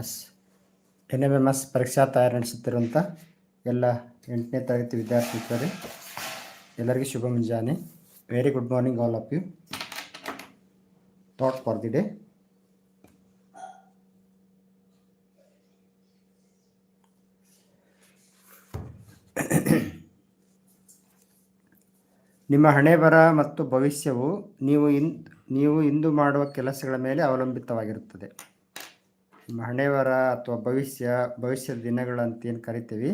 S. N M M S ಪರೀಕ್ಷಾ ತಯಾರಿ ನಡೆಸುತ್ತಿರುವಂಥ ಎಲ್ಲ ಎಂಟನೇ ತರಗತಿ ವಿದ್ಯಾರ್ಥಿಗಳಿಗೆ ಎಲ್ಲರಿಗೂ ಶುಭ ಮುಂಜಾನೆ. Very good morning all of you thought for the day ನಿಮ್ಮ ಹಣೆ ಬರ ಮತ್ತು ಭವಿಷ್ಯವು ನೀವು ಇನ್, ನೀವು ಇಂದು ಮಾಡುವ ಕೆಲಸಗಳ ಮೇಲೆ ಅವಲಂಬಿತವಾಗಿರುತ್ತದೆ. ನಿಮ್ಮ ಅಥವಾ ಭವಿಷ್ಯ, ಭವಿಷ್ಯದ ದಿನಗಳು ಅಂತ ಏನು ಕರಿತೀವಿ,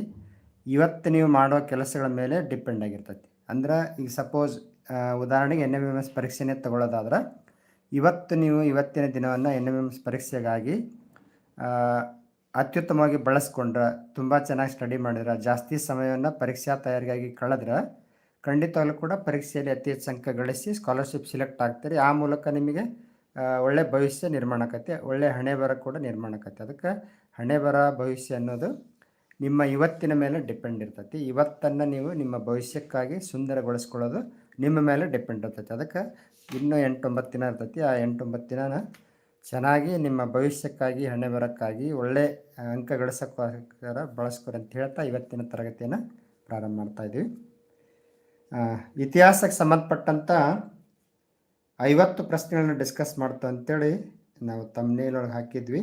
ಇವತ್ತು ನೀವು ಮಾಡೋ ಕೆಲಸಗಳ ಮೇಲೆ ಡಿಪೆಂಡ್ ಆಗಿರ್ತೈತಿ. ಅಂದ್ರೆ ಈಗ ಸಪೋಸ್ ಉದಾಹರಣೆಗೆ ಎನ್ ಎಂ ಎಂ ಎಸ್ ಪರೀಕ್ಷೆನೇ ತಗೊಳ್ಳೋದಾದ್ರೆ ಇವತ್ತು ನೀವು ಇವತ್ತಿನ ದಿನವನ್ನು ಎನ್ ಎಂ ಎಂ ಎಸ್ ಪರೀಕ್ಷೆಗಾಗಿ ಅತ್ಯುತ್ತಮವಾಗಿ ಬಳಸ್ಕೊಂಡ್ರೆ, ತುಂಬ ಚೆನ್ನಾಗಿ ಸ್ಟಡಿ ಮಾಡಿದ್ರೆ, ಜಾಸ್ತಿ ಸಮಯವನ್ನು ಪರೀಕ್ಷಾ ತಯಾರಿಗಾಗಿ ಕಳೆದ್ರೆ, ಖಂಡಿತವಾಗ್ಲೂ ಕೂಡ ಪರೀಕ್ಷೆಯಲ್ಲಿ ಅತಿ ಹೆಚ್ಚು ಅಂಕ ಗಳಿಸಿ ಸ್ಕಾಲರ್ಶಿಪ್ ಸಿಲೆಕ್ಟ್ ಆಗ್ತೀರಿ. ಆ ಮೂಲಕ ನಿಮಗೆ ಒಳ್ಳೆ ಭವಿಷ್ಯ ನಿರ್ಮಾಣ ಆಕತ್ತೆ ಒಳ್ಳೆ ಹಣೆ ಬರ ಕೂಡ ನಿರ್ಮಾಣ ಆಕತ್ತೆ. ಅದಕ್ಕೆ ಹಣೆ ಬರ ಭವಿಷ್ಯ ಅನ್ನೋದು ನಿಮ್ಮ ಇವತ್ತಿನ ಮೇಲೆ ಡಿಪೆಂಡ್ ಇರ್ತೈತಿ. ಇವತ್ತನ್ನು ನೀವು ನಿಮ್ಮ ಭವಿಷ್ಯಕ್ಕಾಗಿ ಸುಂದರಗೊಳಿಸ್ಕೊಳ್ಳೋದು ನಿಮ್ಮ ಮೇಲೆ ಡಿಪೆಂಡ್ ಇರ್ತೈತಿ. ಅದಕ್ಕೆ ಇನ್ನೂ ಎಂಟೊಂಬತ್ತು ದಿನ ಇರ್ತೈತಿ. ಆ ಎಂಟೊಂಬತ್ತು ದಿನನ ಚೆನ್ನಾಗಿ ನಿಮ್ಮ ಭವಿಷ್ಯಕ್ಕಾಗಿ ಹಣೆ ಬರಕ್ಕಾಗಿ ಒಳ್ಳೆ ಅಂಕ ಗಳಿಸೋಕ್ಕೋಸ್ಕರ ಬಳಸ್ಕೊರಿ ಅಂತ ಹೇಳ್ತಾ ಇವತ್ತಿನ ತರಗತಿಯನ್ನು ಪ್ರಾರಂಭ ಮಾಡ್ತಾ ಇದ್ದೀವಿ ಆ, ಇತಿಹಾಸಕ್ಕೆ ಸಂಬಂಧಪಟ್ಟಂಥ ಐವತ್ತು ಪ್ರಶ್ನೆಗಳನ್ನ ಡಿಸ್ಕಸ್ ಮಾಡ್ತಾ ಅಂತೇಳಿ ನಾವು ತಮ್ಮನೇಲೊಳಗೆ ಹಾಕಿದ್ವಿ.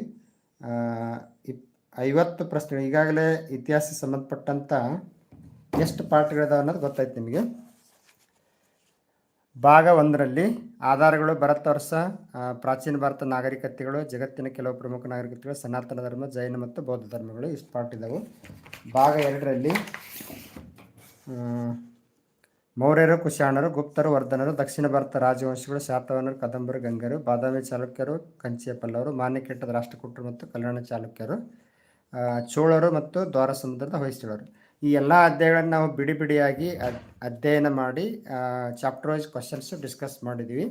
ಐವತ್ತು ಪ್ರಶ್ನೆಗಳು. ಈಗಾಗಲೇ ಇತಿಹಾಸಕ್ಕೆ ಸಂಬಂಧಪಟ್ಟಂಥ ಎಷ್ಟು ಪಾಠಗಳಿದಾವೆ ಅನ್ನೋದು ಗೊತ್ತಾಯ್ತು ನಿಮಗೆ. ಭಾಗ ಒಂದರಲ್ಲಿ ಆಧಾರಗಳು, ಭರತ ವರ್ಷ ಪ್ರಾಚೀನ ಭಾರತ ನಾಗರಿಕತೆಗಳು, ಜಗತ್ತಿನ ಕೆಲವು ಪ್ರಮುಖ ನಾಗರಿಕತೆಗಳು, ಸನಾತನ ಧರ್ಮ, ಜೈನ ಮತ್ತು ಬೌದ್ಧ ಧರ್ಮಗಳು ಇಷ್ಟು ಪಾಠ ಇದಾವೆ. ಭಾಗ ಎರಡರಲ್ಲಿ ಮೌರ್ಯರು, ಕುಶಾಣರು, ಗುಪ್ತರು, ವರ್ಧನರು, ದಕ್ಷಿಣ ಭಾರತ ರಾಜವಂಶಗಳು, ಶಾತವನರು, ಕದಂಬರು, ಗಂಗರು, ಬಾದಾಮಿ ಚಾಲುಕ್ಯರು, ಕಂಚಿಯ ಪಲ್ಲವರು ಮಾನ್ಯಕೆಟ್ಟದ ರಾಷ್ಟ್ರಕೂಟರು ಮತ್ತು ಕಲ್ಯಾಣ ಚಾಲುಕ್ಯರು ಚೋಳರು ಮತ್ತು ದ್ವಾರಸಮುದ್ರದ ಹೊಯ್ಸಳರು. ಈ ಎಲ್ಲ ಅಧ್ಯಾಯಗಳನ್ನು ನಾವು ಬಿಡಿ ಬಿಡಿಯಾಗಿ ಅಧ್ಯಯನ ಮಾಡಿ ಚಾಪ್ಟರ್ ವೈಸ್ ಕ್ವಶನ್ಸ್ ಡಿಸ್ಕಸ್ ಮಾಡಿದ್ವಿ.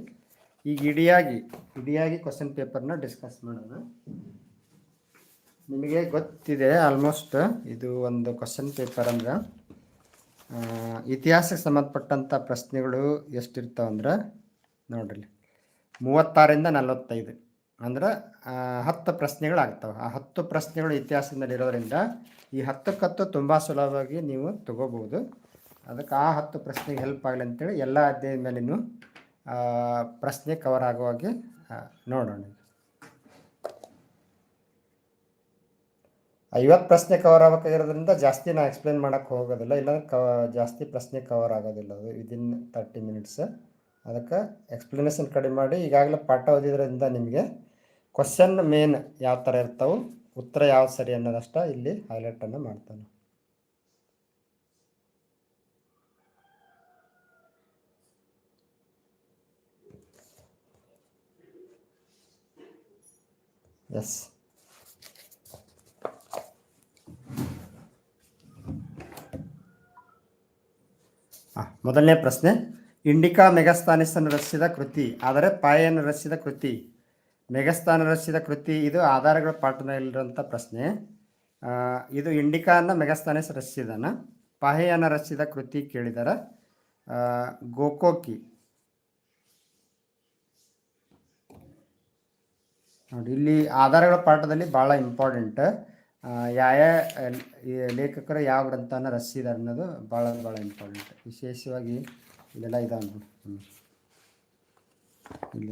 ಈಗ ಇಡಿಯಾಗಿ ಇಡಿಯಾಗಿ ಕ್ವಶನ್ ಪೇಪರ್ನ ಡಿಸ್ಕಸ್ ಮಾಡೋಣ. ನಿಮಗೆ ಗೊತ್ತಿದೆ ಆಲ್ಮೋಸ್ಟ್ ಇದು ಒಂದು ಕ್ವಶನ್ ಪೇಪರ್ ಅಂದ್ರೆ. ಇತಿಹಾಸಕ್ಕೆ ಸಂಬಂಧಪಟ್ಟಂಥ ಪ್ರಶ್ನೆಗಳು ಎಷ್ಟಿರ್ತಾವಂದ್ರೆ ನೋಡ್ರಿ. ಮೂವತ್ತಾರಿಂದ ನಲವತ್ತೈದು ಅಂದ್ರೆ ಹತ್ತು ಪ್ರಶ್ನೆಗಳು ಆಗ್ತಾವೆ ಆ ಹತ್ತು ಪ್ರಶ್ನೆಗಳು ಇತಿಹಾಸದಲ್ಲಿ ಇರೋದ್ರಿಂದ ಈ ಹತ್ತಕ್ಕೆ ಹತ್ತು ತುಂಬ ಸುಲಭವಾಗಿ ನೀವು ತಗೋಬೋದು ಅದಕ್ಕೆ ಆ ಹತ್ತು ಪ್ರಶ್ನೆಗೆ ಹೆಲ್ಪ್ ಆಗಲಿ ಅಂತೇಳಿ ಎಲ್ಲ ಅಧ್ಯಾಯದ ಮೇಲೆ ಪ್ರಶ್ನೆ ಕವರ್ ಆಗುವಾಗೆ ನೋಡೋಣ. ಐವತ್ತು ಪ್ರಶ್ನೆ ಕವರ್ ಆಗಬೇಕಾಗಿರೋದ್ರಿಂದ ಜಾಸ್ತಿ ನಾನು ಎಕ್ಸ್ಪ್ಲೇನ್ ಮಾಡೋಕ್ಕೆ ಹೋಗೋದಿಲ್ಲ, ಇಲ್ಲಾಂದ್ರೆ ಕ ಜಾಸ್ತಿ ಪ್ರಶ್ನೆ ಕವರ್ ಆಗೋದಿಲ್ಲ ಅದು ವಿದಿನ್ ತರ್ಟಿ ಮಿನಿಟ್ಸ್ ಅದಕ್ಕೆ ಎಕ್ಸ್ಪ್ಲನೇಷನ್ ಕಡಿಮೆ ಮಾಡಿ, ಈಗಾಗಲೇ ಪಾಠ ಓದಿದ್ರಿಂದ ನಿಮಗೆ ಕ್ವಶನ್ ಮೇನ್ ಯಾವ ಥರ ಇರ್ತಾವೆ, ಉತ್ತರ ಯಾವ್ದು ಸರಿ ಅನ್ನೋದಷ್ಟ ಇಲ್ಲಿ ಹೈಲೈಟನ್ನು ಮಾಡ್ತಾನೆ. ಎಸ್ ಮೊದಲನೇ ಪ್ರಶ್ನೆ. ಇಂಡಿಕಾ ಮೆಗಸ್ತಾನಿಸನ್ನು ರಚಿಸಿದ ಕೃತಿ, ಆದರೆ ಪಾಯನ್ನು ರಚಿಸಿದ ಕೃತಿ. ಮೆಗಸ್ತಾನ ರಚಿಸಿದ ಕೃತಿ, ಇದು ಆಧಾರಗಳ ಪಾಠದಲ್ಲಿರುವಂಥ ಪ್ರಶ್ನೆ. ಇದು ಇಂಡಿಕಾನ ಮೆಗಸ್ತಾನಿಸ್ ರಚಿಸಿದನ. ಪಾಹೆಯನ್ನು ರಚಿಸಿದ ಕೃತಿ ಕೇಳಿದಾರ. ಗೋಕೋಕಿ. ನೋಡಿ, ಇಲ್ಲಿ ಆಧಾರಗಳ ಪಾಠದಲ್ಲಿ ಭಾಳ ಇಂಪಾರ್ಟೆಂಟ್ ಯಾವ ಲೇಖಕರು ಯಾವ ಗ್ರಂಥನ ರಚಿಸಿದ್ದಾರೆ ಅನ್ನೋದು ಭಾಳ ಭಾಳ ಇಂಪಾರ್ಟೆಂಟ್ ವಿಶೇಷವಾಗಿ ಇಲ್ಲೆಲ್ಲ ಇದಾವೆ ಹ್ಮ್. ಇಲ್ಲ.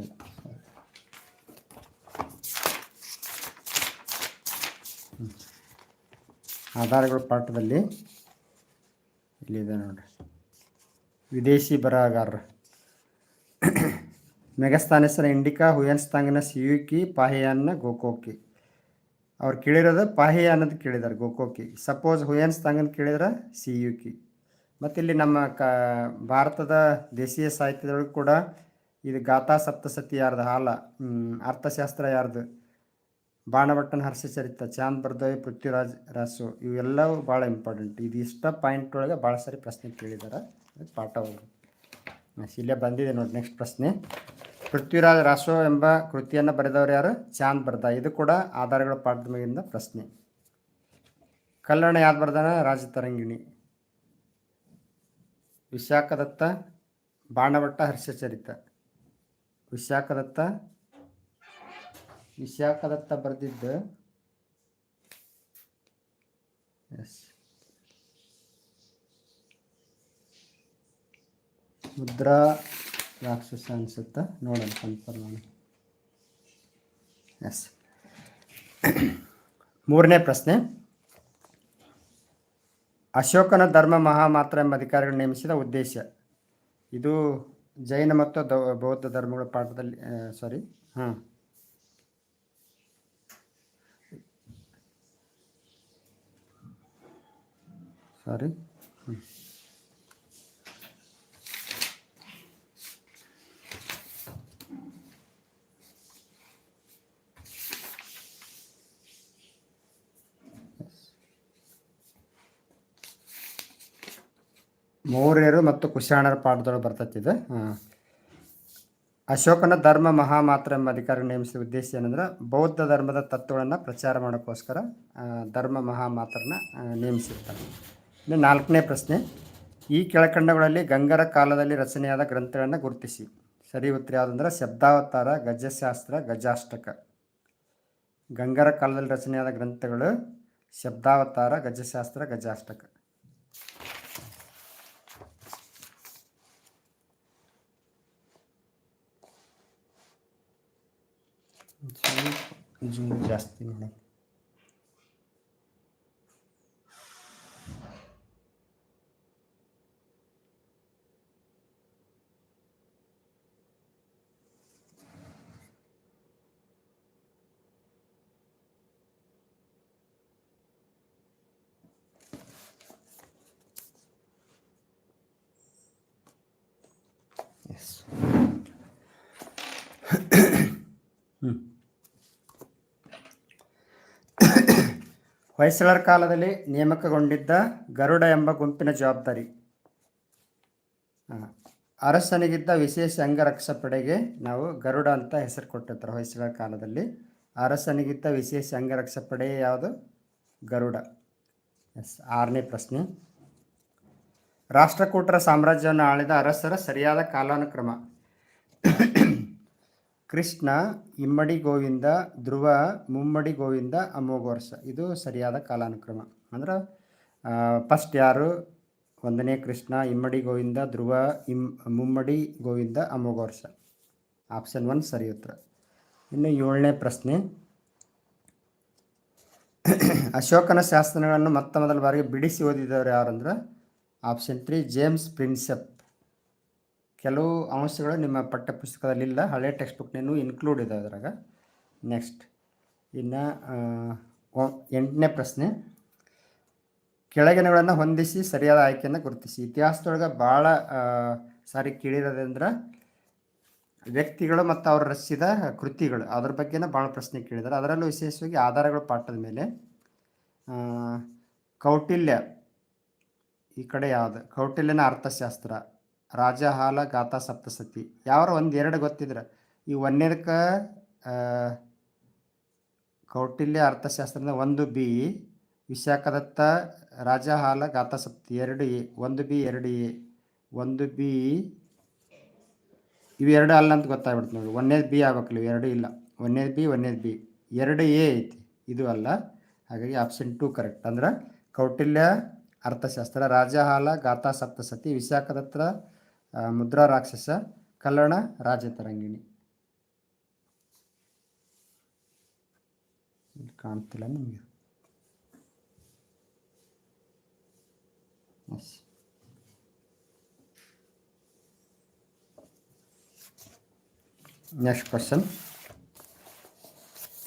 ಆಧಾರಗಳ ಪಾಠದಲ್ಲಿ ಇಲ್ಲಿದೆ ನೋಡ್ರಿ. ವಿದೇಶಿ ಬರಹಗಾರರು ಮೆಗಸ್ತಾನೆಸರ ಇಂಡಿಕಾ, ಹುಯನ್ಸ್ತಾಂಗನ ಸಿಯುಕಿ, ಪಾಹಿಯನ್ನ ಗೋಕೋಕಿ. ಅವ್ರು ಕೇಳಿರೋದು ಪಾಹಿ ಅನ್ನೋದು ಕೇಳಿದ್ದಾರೆ ಗೋಕೋಕಿ. ಸಪೋಸ್ ಹುಯನ್ಸ್ತಾಂಗನ್ ಕೇಳಿದ್ರೆ ಸಿಯುಕಿ ಮತ್ತು ಇಲ್ಲಿ ನಮ್ಮ ಕ, ಭಾರತದ ದೇಶೀಯ ಸಾಹಿತ್ಯದೊಳಗೆ ಕೂಡ ಇದು ಗಾಥಾ ಸಪ್ತಸತಿ ಯಾರ್ದು, ಹಾಲ ಅರ್ಥಶಾಸ್ತ್ರ ಯಾರ್ದು? ಬಾಣಭಟ್ಟನ ಹರ್ಷಚರಿತ ಚಾಂದ್ ಬರ್ದೋಯ್, ಪೃಥ್ವಿರಾಜ್ ರಾಸು, ಇವೆಲ್ಲವೂ ಭಾಳ ಇಂಪಾರ್ಟೆಂಟ್ ಇದು ಇಷ್ಟ ಪಾಯಿಂಟ್ ಒಳಗೆ ಭಾಳ ಸಾರಿ ಪ್ರಶ್ನೆ ಕೇಳಿದ್ದಾರೆ ಪಾಠ ಹೋಗಿ. ಇಲ್ಲೇ ಬಂದಿದೆ ನೋಡಿ ನೆಕ್ಸ್ಟ್ ಪ್ರಶ್ನೆ. ಪೃಥ್ವಿರಾಜ್ ರಾಸೋ ಎಂಬ ಕೃತಿಯನ್ನು ಬರೆದವರು ಯಾರು? ಚಾಂದ್ ಬರ್ದ. ಇದು ಕೂಡ ಆಧಾರಗಳ ಪಾಠದ ಪ್ರಶ್ನೆ. ಕಲ್ಲಣ ಯಾವ್ದು ಬರ್ದಾನ? ರಾಜತರಂಗಿಣಿ ವಿಶಾಖದತ್ತ ಬಾಣಭಟ್ಟ ಹರ್ಷಚರಿತ. ವಿಶಾಖದತ್ತ ವಿಶಾಖದತ್ತ ಬರೆದಿದ್ದು ಎಸ್. ಮುದ್ರಾ ರಾಕ್ಷಸ ಅನಿಸುತ್ತಾ? ನೋಡೋಣ ಕನ್ಫರ್ಮ್ ಮಾಡಿ ಎಸ್ ಮೂರನೇ ಪ್ರಶ್ನೆ. ಅಶೋಕನ ಧರ್ಮ ಮಹಾಮಾತ್ರ ಎಂಬ ಅಧಿಕಾರಿಗಳು ನೇಮಿಸಿದ ಉದ್ದೇಶ. ಇದು ಜೈನ ಮತ್ತು ಬೌದ್ಧ ಧರ್ಮಗಳ ಪಾಠದಲ್ಲಿ ಸಾರಿ ಹಾಂ. ಸಾರಿ ಮೌರ್ಯರು ಮತ್ತು ಕುಶಾಣರ ಪಾಠದೊಳಗೆ ಬರ್ತೈತಿ ಇದು. ಅಶೋಕನ ಧರ್ಮ ಮಹಾಮಾತ್ರ ಎಂಬ ಅಧಿಕಾರಿ ನೇಮಿಸಿದ ಉದ್ದೇಶ ಏನಂದ್ರೆ ಬೌದ್ಧ ಧರ್ಮದ ತತ್ವಗಳನ್ನು ಪ್ರಚಾರ ಮಾಡೋಕ್ಕೋಸ್ಕರ ಧರ್ಮ ಮಹಾಮಾತ್ರನ ನೇಮಿಸಿರ್ತಾರೆ. ಇನ್ನು ನಾಲ್ಕನೇ ಪ್ರಶ್ನೆ, ಈ ಕೆಳಕಂಡಗಳಲ್ಲಿ ಗಂಗರ ಕಾಲದಲ್ಲಿ ರಚನೆಯಾದ ಗ್ರಂಥಗಳನ್ನು ಗುರುತಿಸಿ. ಸರಿ ಉತ್ತರ ಯಾವುದಂದ್ರೆ ಶಬ್ದಾವತಾರ, ಗಜಶಾಸ್ತ್ರ, ಗಜಾಷ್ಟಕ. ಗಂಗರ ಕಾಲದಲ್ಲಿ ರಚನೆಯಾದ ಗ್ರಂಥಗಳು ಶಬ್ದಾವತಾರ, ಗಜಶಾಸ್ತ್ರ, ಗಜಾಷ್ಟಕ. ಜೂಮ್ ಜಾಸ್ತಿ ಮಾಡಿ ಹೊಯ್ಸಳರ ಕಾಲದಲ್ಲಿ ನೇಮಕಗೊಂಡಿದ್ದ ಗರುಡ ಎಂಬ ಗುಂಪಿನ ಜವಾಬ್ದಾರಿ. ಅರಸನಿಗಿದ್ದ ವಿಶೇಷ ಅಂಗರಕ್ಷ ಪಡೆಗೆ ನಾವು ಗರುಡ ಅಂತ ಹೆಸರು ಕೊಟ್ಟಿರ್ತಾರೆ ಹೊಯ್ಸಳರ ಕಾಲದಲ್ಲಿ. ಅರಸನಿಗಿದ್ದ ವಿಶೇಷ ಅಂಗರಕ್ಷ ಪಡೆ ಯಾವುದು? ಗರುಡ. ಎಸ್, ಆರನೇ ಪ್ರಶ್ನೆ. ರಾಷ್ಟ್ರಕೂಟರ ಸಾಮ್ರಾಜ್ಯವನ್ನು ಆಳಿದ ಅರಸರ ಸರಿಯಾದ ಕಾಲಾನುಕ್ರಮ. ಕೃಷ್ಣ, ಇಮ್ಮಡಿ ಗೋವಿಂದ, ಧ್ರುವ, ಮುಮ್ಮಡಿ ಗೋವಿಂದ ಅಮೋಘ ವರ್ಷ ಇದು ಸರಿಯಾದ ಕಾಲಾನುಕ್ರಮ. ಅಂದ್ರೆ ಫಸ್ಟ್ ಯಾರು? ಒಂದನೇ ಕೃಷ್ಣ, ಇಮ್ಮಡಿ ಗೋವಿಂದ, ಧ್ರುವ, ಇಮ್, ಮುಮ್ಮಡಿ ಗೋವಿಂದ ಅಮೋಘ ವರ್ಷ ಆಪ್ಷನ್ ಒನ್ ಸರಿ ಉತ್ತರ. ಇನ್ನು ಏಳನೇ ಪ್ರಶ್ನೆ. ಅಶೋಕನ ಶಾಸನಗಳನ್ನು ಮೊತ್ತ ಮೊದಲ ಬಾರಿಗೆ ಬಿಡಿಸಿ ಓದಿದವರು ಯಾರಂದ್ರೆ ಆಪ್ಷನ್ ತ್ರೀ ಜೇಮ್ಸ್ ಪ್ರಿನ್ಸೆಪ್ ಕೆಲವು ಅಂಶಗಳು ನಿಮ್ಮ ಪಠ್ಯಪುಸ್ತಕದಲ್ಲಿ ಇಲ್ಲ ಹಳೆ ಟೆಕ್ಸ್ಟ್ ಬುಕ್ನೇನು ಇನ್ಕ್ಲೂಡ್ ಇದೆ ಅದರಾಗ. ನೆಕ್ಸ್ಟ್ ಇನ್ನು ಎಂಟನೇ ಪ್ರಶ್ನೆ. ಕೆಳಗಿನಗಳನ್ನು ಹೊಂದಿಸಿ ಸರಿಯಾದ ಆಯ್ಕೆಯನ್ನು ಗುರುತಿಸಿ. ಇತಿಹಾಸದೊಳಗೆ ಭಾಳ ಸಾರಿ ಕೇಳಿರೋದಂದ್ರೆ ವ್ಯಕ್ತಿಗಳು ಮತ್ತು ಅವರು ರಚಿಸಿದ ಕೃತಿಗಳು, ಅದ್ರ ಬಗ್ಗೆನೇ ಭಾಳ ಪ್ರಶ್ನೆ ಕೇಳಿದ್ದಾರೆ ಅದರಲ್ಲೂ ವಿಶೇಷವಾಗಿ ಆಧಾರಗಳು ಪಾಠದ ಮೇಲೆ. ಕೌಟಿಲ್ಯ. ಈ ಕಡೆ ಯಾವುದು? ಕೌಟಿಲ್ಯನ ಅರ್ಥಶಾಸ್ತ್ರ. ರಾಜಹಾಲ ಗಾಥಾ ಸಪ್ತಸತಿ. ಯಾವ್ರ ಒಂದು ಎರಡು ಗೊತ್ತಿದ್ರೆ? ಈ ಒಂದನೇದಕ್ಕೆ ಕೌಟಿಲ್ಯ ಅರ್ಥಶಾಸ್ತ್ರದ ಒಂದು ಬಿ, ವಿಶಾಖದತ್ತ ರಾಜ ಹಾಲ ಗಾಥಾ ಸಪ್ತಿ ಎರಡು ಎ, ಒಂದು ಬಿ, ಎರಡು ಎ, ಒಂದು ಬಿ ಇವೆರಡು ಅಲ್ಲ ಅಂತ ಗೊತ್ತಾಗ್ಬಿಡ್ತು ನೋಡಿ. ಒಂದೇದು ಬಿ ಆಗ್ಬೇಕಲ್ಲ ಎರಡು ಇಲ್ಲ. ಒಂದೇದು ಬಿ ಒಂದೇದು ಬಿ. ಎರಡು ಎ ಐತಿ. ಇದು ಅಲ್ಲ. ಹಾಗಾಗಿ ಆಪ್ಷನ್ ಟು ಕರೆಕ್ಟ್. ಅಂದ್ರೆ ಕೌಟಿಲ್ಯ ಅರ್ಥಶಾಸ್ತ್ರ, ರಾಜಹಾಲ ಗಾಥಾ ಸಪ್ತಸತಿ ವಿಶಾಖದತ್ರ ಮುದ್ರಾ ರಾಕ್ಷಸ, ಕಲ್ಲಣ, ರಾಜತರಂಗಿಣಿ. ತರಂಗಿಣಿ ಕಾಣ್ತಿಲ್ಲ ನಿಮಗೆ? ನೆಕ್ಸ್ಟ್ ಕ್ವಶನ್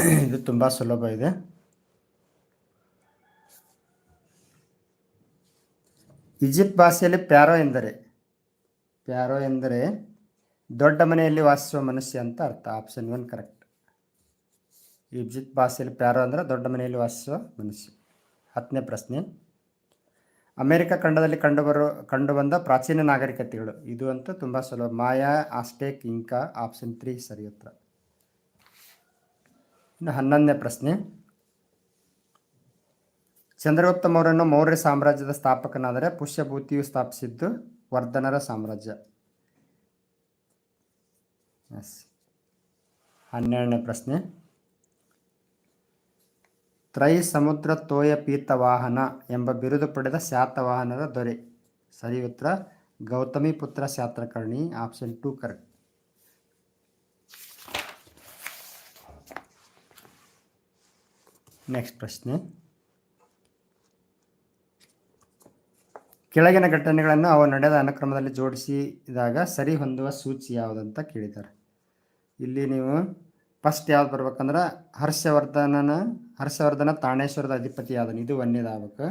ಇದು ತುಂಬ ಸುಲಭ ಇದೆ. ಈಜಿಪ್ಟ್ ಭಾಷೆಯಲ್ಲಿ ಪ್ಯಾರೋ ಎಂದರೆ ಪ್ಯಾರೋ ಎಂದರೆ ದೊಡ್ಡ ಮನೆಯಲ್ಲಿ ವಾಸಿಸುವ ಮನುಷ್ಯ ಅಂತ ಅರ್ಥ ಆಪ್ಷನ್ ಒನ್ ಕರೆಕ್ಟ್ ಈಜಿಪ್ಟ್ ಭಾಷೆಯಲ್ಲಿ ಪ್ಯಾರೋ ಅಂದರೆ ದೊಡ್ಡ ಮನೆಯಲ್ಲಿ ವಾಸಿಸುವ ಮನುಷ್ಯ. ಹತ್ತನೇ ಪ್ರಶ್ನೆ, ಅಮೆರಿಕ ಖಂಡದಲ್ಲಿ ಕಂಡುಬರೋ ಕಂಡುಬಂದ ಪ್ರಾಚೀನ ನಾಗರಿಕತೆಗಳು. ಇದು ಅಂತೂ ತುಂಬ ಸುಲಭ. Maya, Aztec, Inca option three ಸರಿ ಉತ್ತರ. ಇನ್ನು ಹನ್ನೊಂದನೇ ಪ್ರಶ್ನೆ, ಚಂದ್ರಗುಪ್ತ ಮೌರ್ಯನು ಮೌರ್ಯ ಸಾಮ್ರಾಜ್ಯದ ಸ್ಥಾಪಕನಾದರೆ ಪುಷ್ಯಭೂತಿಯು ಸ್ಥಾಪಿಸಿದ್ದು ವರ್ಧನರ ಸಾಮ್ರಾಜ್ಯ. ಎಸ್ ಹನ್ನೆರಡನೇ ಪ್ರಶ್ನೆ. ತ್ರೈ ಸಮುದ್ರ ತೋಯ ಪೀತವಾಹನ ಎಂಬ ಬಿರುದು ಪಡೆದ ಶಾತವಾಹನದ ದೊರೆ. ಸರಿ ಉತ್ತರ. Gautami Putra Satakarni option two correct next ಪ್ರಶ್ನೆ. ಕೆಳಗಿನ ಘಟನೆಗಳನ್ನು ಅವು ನಡೆದ ಅನುಕ್ರಮದಲ್ಲಿ ಜೋಡಿಸಿದಾಗ ಸರಿ ಹೊಂದುವ ಸೂಚಿ ಯಾವುದಂತ ಕೇಳಿದ್ದಾರೆ. ಇಲ್ಲಿ ನೀವು ಫಸ್ಟ್ ಯಾವ್ದು ಬರ್ಬೇಕಂದ್ರೆ ಹರ್ಷವರ್ಧನನ, ಹರ್ಷವರ್ಧನ ತಾಣೇಶ್ವರದ ಅಧಿಪತಿ ಆದನು ಇದು ಒಂದೇದು ಆಗ್ಬೇಕು.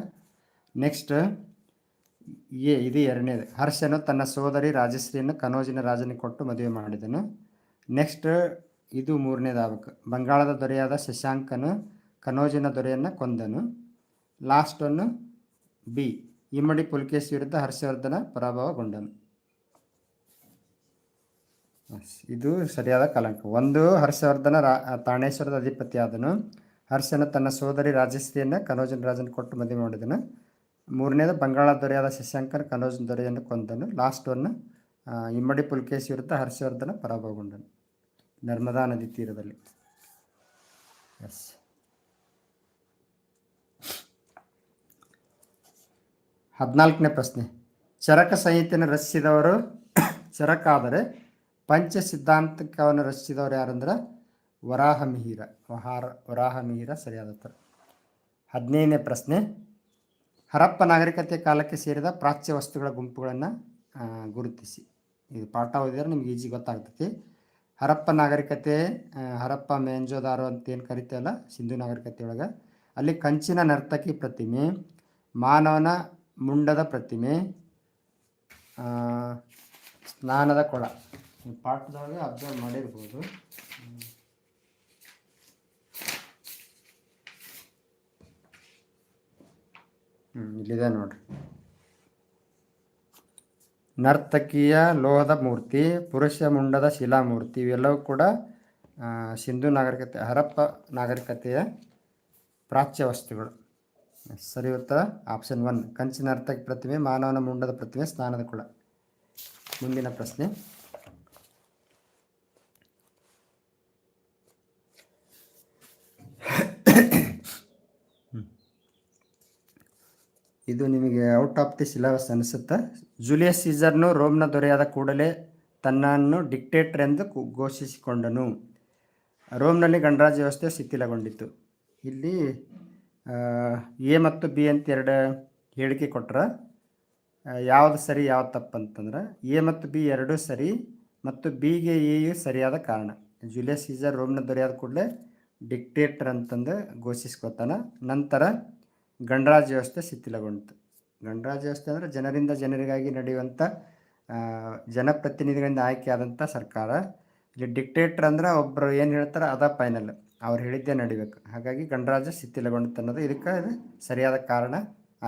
ನೆಕ್ಸ್ಟ್ ಎ, ಇದು ಎರಡನೇದು. ಹರ್ಷನು ತನ್ನ ಸೋದರಿ ರಾಜಶ್ರೀಯನ್ನು ಕನೋಜಿನ ರಾಜನಿಗೆ ಕೊಟ್ಟು ಮದುವೆ ಮಾಡಿದನು. ನೆಕ್ಸ್ಟ್ ಇದು ಮೂರನೇದಾಗಬೇಕು ಬಂಗಾಳದ ದೊರೆಯಾದ ಶಶಾಂಕನು ಕನೋಜಿನ ದೊರೆಯನ್ನು ಕೊಂದನು. Last one B. Immadi Pulakesh ವಿರುದ್ಧ ಹರ್ಷವರ್ಧನ ಪರಾಭವಗೊಂಡನು. ಇದು ಸರಿಯಾದ ಕಲಂಕ. ಒಂದು, ಹರ್ಷವರ್ಧನ ರಾ ತಾಣೇಶ್ವರದ ಅಧಿಪತಿಯಾದನು. ಹರ್ಷನ ತನ್ನ ಸೋದರಿ ರಾಜಶ್ರೀಯನ್ನು ಕನೋಜನ ರಾಜನ ಕೊಟ್ಟು ಮದುವೆ ಮಾಡಿದನು. ಮೂರನೇದು, ಬಂಗಾಳ ದೊರೆಯಾದ ಶಶಾಂಕರ್ ಕನೋಜನ ದೊರೆಯನ್ನು ಕೊಂದನು. ಲಾಸ್ಟ್ ಒನ್ ಇಮ್ಮಡಿ ಪುಲ್ಕೇಶ್ ವಿರುದ್ಧ ಹರ್ಷವರ್ಧನ ಪರಾಭವಗೊಂಡನು. ನರ್ಮದಾ ನದಿ ತೀರದಲ್ಲಿ. ಎಸ್ ಹದಿನಾಲ್ಕನೇ ಪ್ರಶ್ನೆ. ಚರಕ ಸಂಹಿತೆಯನ್ನು ರಚಿಸಿದವರು ಚರಕ ಆದರೆ ಪಂಚ ಸಿದ್ಧಾಂತಕವನ್ನು ರಚಿಸಿದವರು ಯಾರಂದ್ರೆ? ವರಾಹಮಿಹಿರ. ವಹಾರ, ವರಾಹಮಿಹಿರ ಸರಿಯಾದ ಉತ್ತರ. ಹದಿನೈದನೇ ಪ್ರಶ್ನೆ. ಹರಪ್ಪ ನಾಗರಿಕತೆ ಕಾಲಕ್ಕೆ ಸೇರಿದ ಪ್ರಾಚ್ಯ ವಸ್ತುಗಳ ಗುಂಪುಗಳನ್ನು ಗುರುತಿಸಿ. ಇದು ಪಾಠ ಓದಿದ್ರೆ ನಿಮ್ಗೆ ಈಜಿ ಗೊತ್ತಾಗ್ತೈತಿ. ಹರಪ್ಪ ನಾಗರಿಕತೆ ಹರಪ್ಪ ಮೇಂಜೋದಾರು ಅಂತ ಏನು ಕರಿತೇವಲ್ಲ, ಸಿಂಧು ನಾಗರಿಕತೆ ಒಳಗೆ ಅಲ್ಲಿ ಕಂಚಿನ ನರ್ತಕಿ ಪ್ರತಿಮೆ, ಮಾನವನ ಮುಂಡದ ಪ್ರತಿಮೆ ಸ್ನಾನದ ಕೊಳ. ಪಾಠದೊಳಗೆ ಅಬ್ಸರ್ವ್ ಮಾಡಿರ್ಬೋದು. ಹ್ಞೂ ಇಲ್ಲಿದೆ ನೋಡ್ರಿ. ನರ್ತಕಿಯ ಲೋಹದ ಮೂರ್ತಿ, ಪುರುಷ ಮುಂಡದ ಶಿಲಾಮೂರ್ತಿ, ಇವೆಲ್ಲವೂ ಕೂಡ ಸಿಂಧು ನಾಗರಿಕತೆ, ಹರಪ್ಪ ನಾಗರಿಕತೆಯ ಪ್ರಾಚ್ಯ ವಸ್ತುಗಳು ಸರಿ ಉತ್ತರ. ಆಪ್ಷನ್ ಒನ್ ಕಂಚಿನ ಅರ್ಥಕ್ಕೆ ಪ್ರತಿಮೆ, ಮಾನವನ ಮುಂಡದ ಪ್ರತಿಮೆ, ಸ್ನಾನದ ಕೂಡ ಮುಂದಿನ ಪ್ರಶ್ನೆ. ಇದು ನಿಮಗೆ ಔಟ್ ಆಫ್ ದಿ ಸಿಲೆಬಸ್ ಅನಿಸುತ್ತೆ? ಜೂಲಿಯಸ್ ಸೀಸರ್ನು ರೋಮ್ನ ದೊರೆಯಾದ ಕೂಡಲೇ ತನ್ನನ್ನು ಡಿಕ್ಟೇಟರ್ ಎಂದು ಘೋಷಿಸಿಕೊಂಡನು. ರೋಮ್ನಲ್ಲಿ ಗಣರಾಜ್ಯ ವ್ಯವಸ್ಥೆ ಶಿಥಿಲಗೊಂಡಿತ್ತು. ಇಲ್ಲಿ ಎ ಮತ್ತು ಬಿ ಅಂತ ಎರಡು ಹೇಳಿಕೆ ಕೊಟ್ರೆ ಯಾವುದು ಸರಿ, ಯಾವ್ದು ತಪ್ಪು ಅಂತಂದ್ರೆ, ಎ ಮತ್ತು ಬಿ ಎರಡೂ ಸರಿ ಮತ್ತು ಬಿಗೆ ಎಯು ಸರಿಯಾದ ಕಾರಣ. ಜೂಲಿಯಸ್ ಸೀಸರ್ ರೋಮ್ನ ದೊರೆಯಾದ ಕೂಡಲೇ ಡಿಕ್ಟೇಟರ್ ಅಂತಂದು ಘೋಷಿಸ್ಕೊತಾನೆ. ನಂತರ ಗಣರಾಜ್ಯ ವ್ಯವಸ್ಥೆ ಶಿಥಿಲಗೊಂಡಿತು. ಗಣರಾಜ್ಯ ವ್ಯವಸ್ಥೆ ಅಂದರೆ ಜನರಿಂದ ಜನರಿಗಾಗಿ ನಡೆಯುವಂಥ ಜನಪ್ರತಿನಿಧಿಗಳಿಂದ ಆಯ್ಕೆ ಆದಂಥ ಸರ್ಕಾರ. ಇಲ್ಲಿ ಡಿಕ್ಟೇಟರ್ ಅಂದ್ರೆ ಒಬ್ಬರು ಏನು ಹೇಳ್ತಾರೆ, ಅದ ಫೈನಲ್ ಅವ್ರು ಹೇಳಿದ್ದೇ ನಡಿಬೇಕು. ಹಾಗಾಗಿ ಗಣರಾಜ ಶಿಥಿಲಗೊಂಡಿತ್ತು ಅನ್ನೋದು ಇದಕ್ಕೆ ಇದು ಸರಿಯಾದ ಕಾರಣ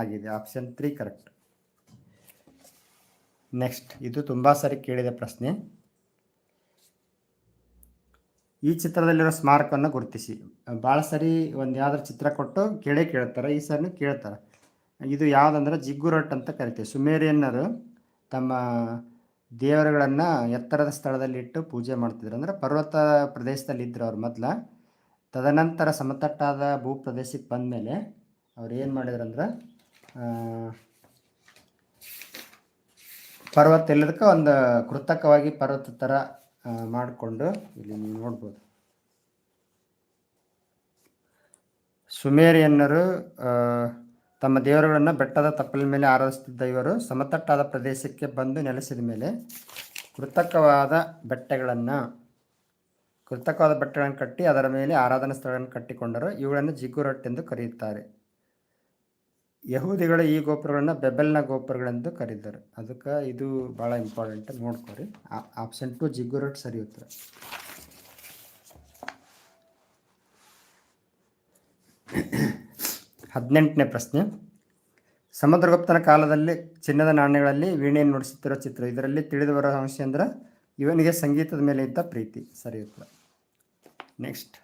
ಆಗಿದೆ. ಆಪ್ಷನ್ ತ್ರೀ ಕರೆಕ್ಟ್ ನೆಕ್ಸ್ಟ್ ಇದು ತುಂಬ ಸರಿ ಕೇಳಿದ ಪ್ರಶ್ನೆ. ಈ ಚಿತ್ರದಲ್ಲಿರೋ ಸ್ಮಾರಕವನ್ನು ಗುರುತಿಸಿ. ಭಾಳ ಸರಿ ಒಂದು ಯಾವ್ದಾರು ಚಿತ್ರ ಕೊಟ್ಟು ಕೇಳೇ ಕೇಳ್ತಾರೆ, ಈ ಸರಿನೂ ಕೇಳ್ತಾರೆ. ಇದು ಯಾವುದಂದ್ರೆ ಜಿಗ್ಗುರಟ್ ಅಂತ ಕರಿತೀವಿ. ಸುಮೇರಿಯನ್ನರು ತಮ್ಮ ದೇವರುಗಳನ್ನು ಎತ್ತರದ ಸ್ಥಳದಲ್ಲಿ ಇಟ್ಟು ಪೂಜೆ ಮಾಡ್ತಿದ್ರು. ಅಂದ್ರೆ ಪರ್ವತ ಪ್ರದೇಶದಲ್ಲಿ ಇದ್ರು ಅವ್ರು ಮೊದಲ. ತದನಂತರ ಸಮತಟ್ಟಾದ ಭೂ ಪ್ರದೇಶಕ್ಕೆ ಬಂದಮೇಲೆ ಅವ್ರು ಏನು ಮಾಡಿದ್ರು ಅಂದ್ರೆ ಪರ್ವತ ಎಲ್ಲದಕ್ಕೆ ಒಂದು ಕೃತಕವಾಗಿ ಪರ್ವತ ಥರ ಮಾಡಿಕೊಂಡು ಇಲ್ಲಿ ನೀವು ನೋಡ್ಬೋದು. ಸುಮೇರಿಯನ್ನರು ತಮ್ಮ ದೇವರುಗಳನ್ನು ಬೆಟ್ಟದ ತಪ್ಪಲ ಮೇಲೆ ಆರಾಧಿಸುತ್ತಿದ್ದ ಇವರು ಸಮತಟ್ಟಾದ ಪ್ರದೇಶಕ್ಕೆ ಬಂದು ನೆಲೆಸಿದ ಮೇಲೆ ಕೃತಕವಾದ ಬೆಟ್ಟಗಳನ್ನು ಕೃತಕವಾದ ಬಟ್ಟೆಗಳನ್ನು ಕಟ್ಟಿ ಅದರ ಮೇಲೆ ಆರಾಧನಾ ಸ್ಥಳಗಳನ್ನು ಕಟ್ಟಿಕೊಂಡರು. ಇವುಗಳನ್ನು ಜಿಗುರಟ್ ಎಂದು ಕರೆಯುತ್ತಾರೆ. ಯಹೂದಿಗಳು ಈ ಗೋಪುರಗಳನ್ನು ಬೆಬೆಲ್ನ ಗೋಪುರಗಳೆಂದು ಕರೀತಾರೆ ಅದಕ್ಕೆ ಇದು ಭಾಳ ಇಂಪಾರ್ಟೆಂಟ್ ನೋಡ್ಕೊರಿ. ಆಪ್ಷನ್ ಟು ಜಿಗುರಟ್ ಸರಿ ಉತ್ತರ. ಹದಿನೆಂಟನೇ ಪ್ರಶ್ನೆ. ಸಮುದ್ರಗುಪ್ತನ ಕಾಲದಲ್ಲಿ ಚಿನ್ನದ ನಾಣ್ಯಗಳಲ್ಲಿ ವೀಣೆಯನ್ನು ನುಡಿಸುತ್ತಿರೋ ಚಿತ್ರ. ಇದರಲ್ಲಿ ತಿಳಿದು ಬರೋ ಅಂಶ ಅಂದ್ರೆ ಇವನಿಗೆ ಸಂಗೀತದ ಮೇಲೆ ಇದ್ದ ಪ್ರೀತಿ. ಸರಿ ಉತ್ತರ. ನೆಕ್ಸ್ಟ್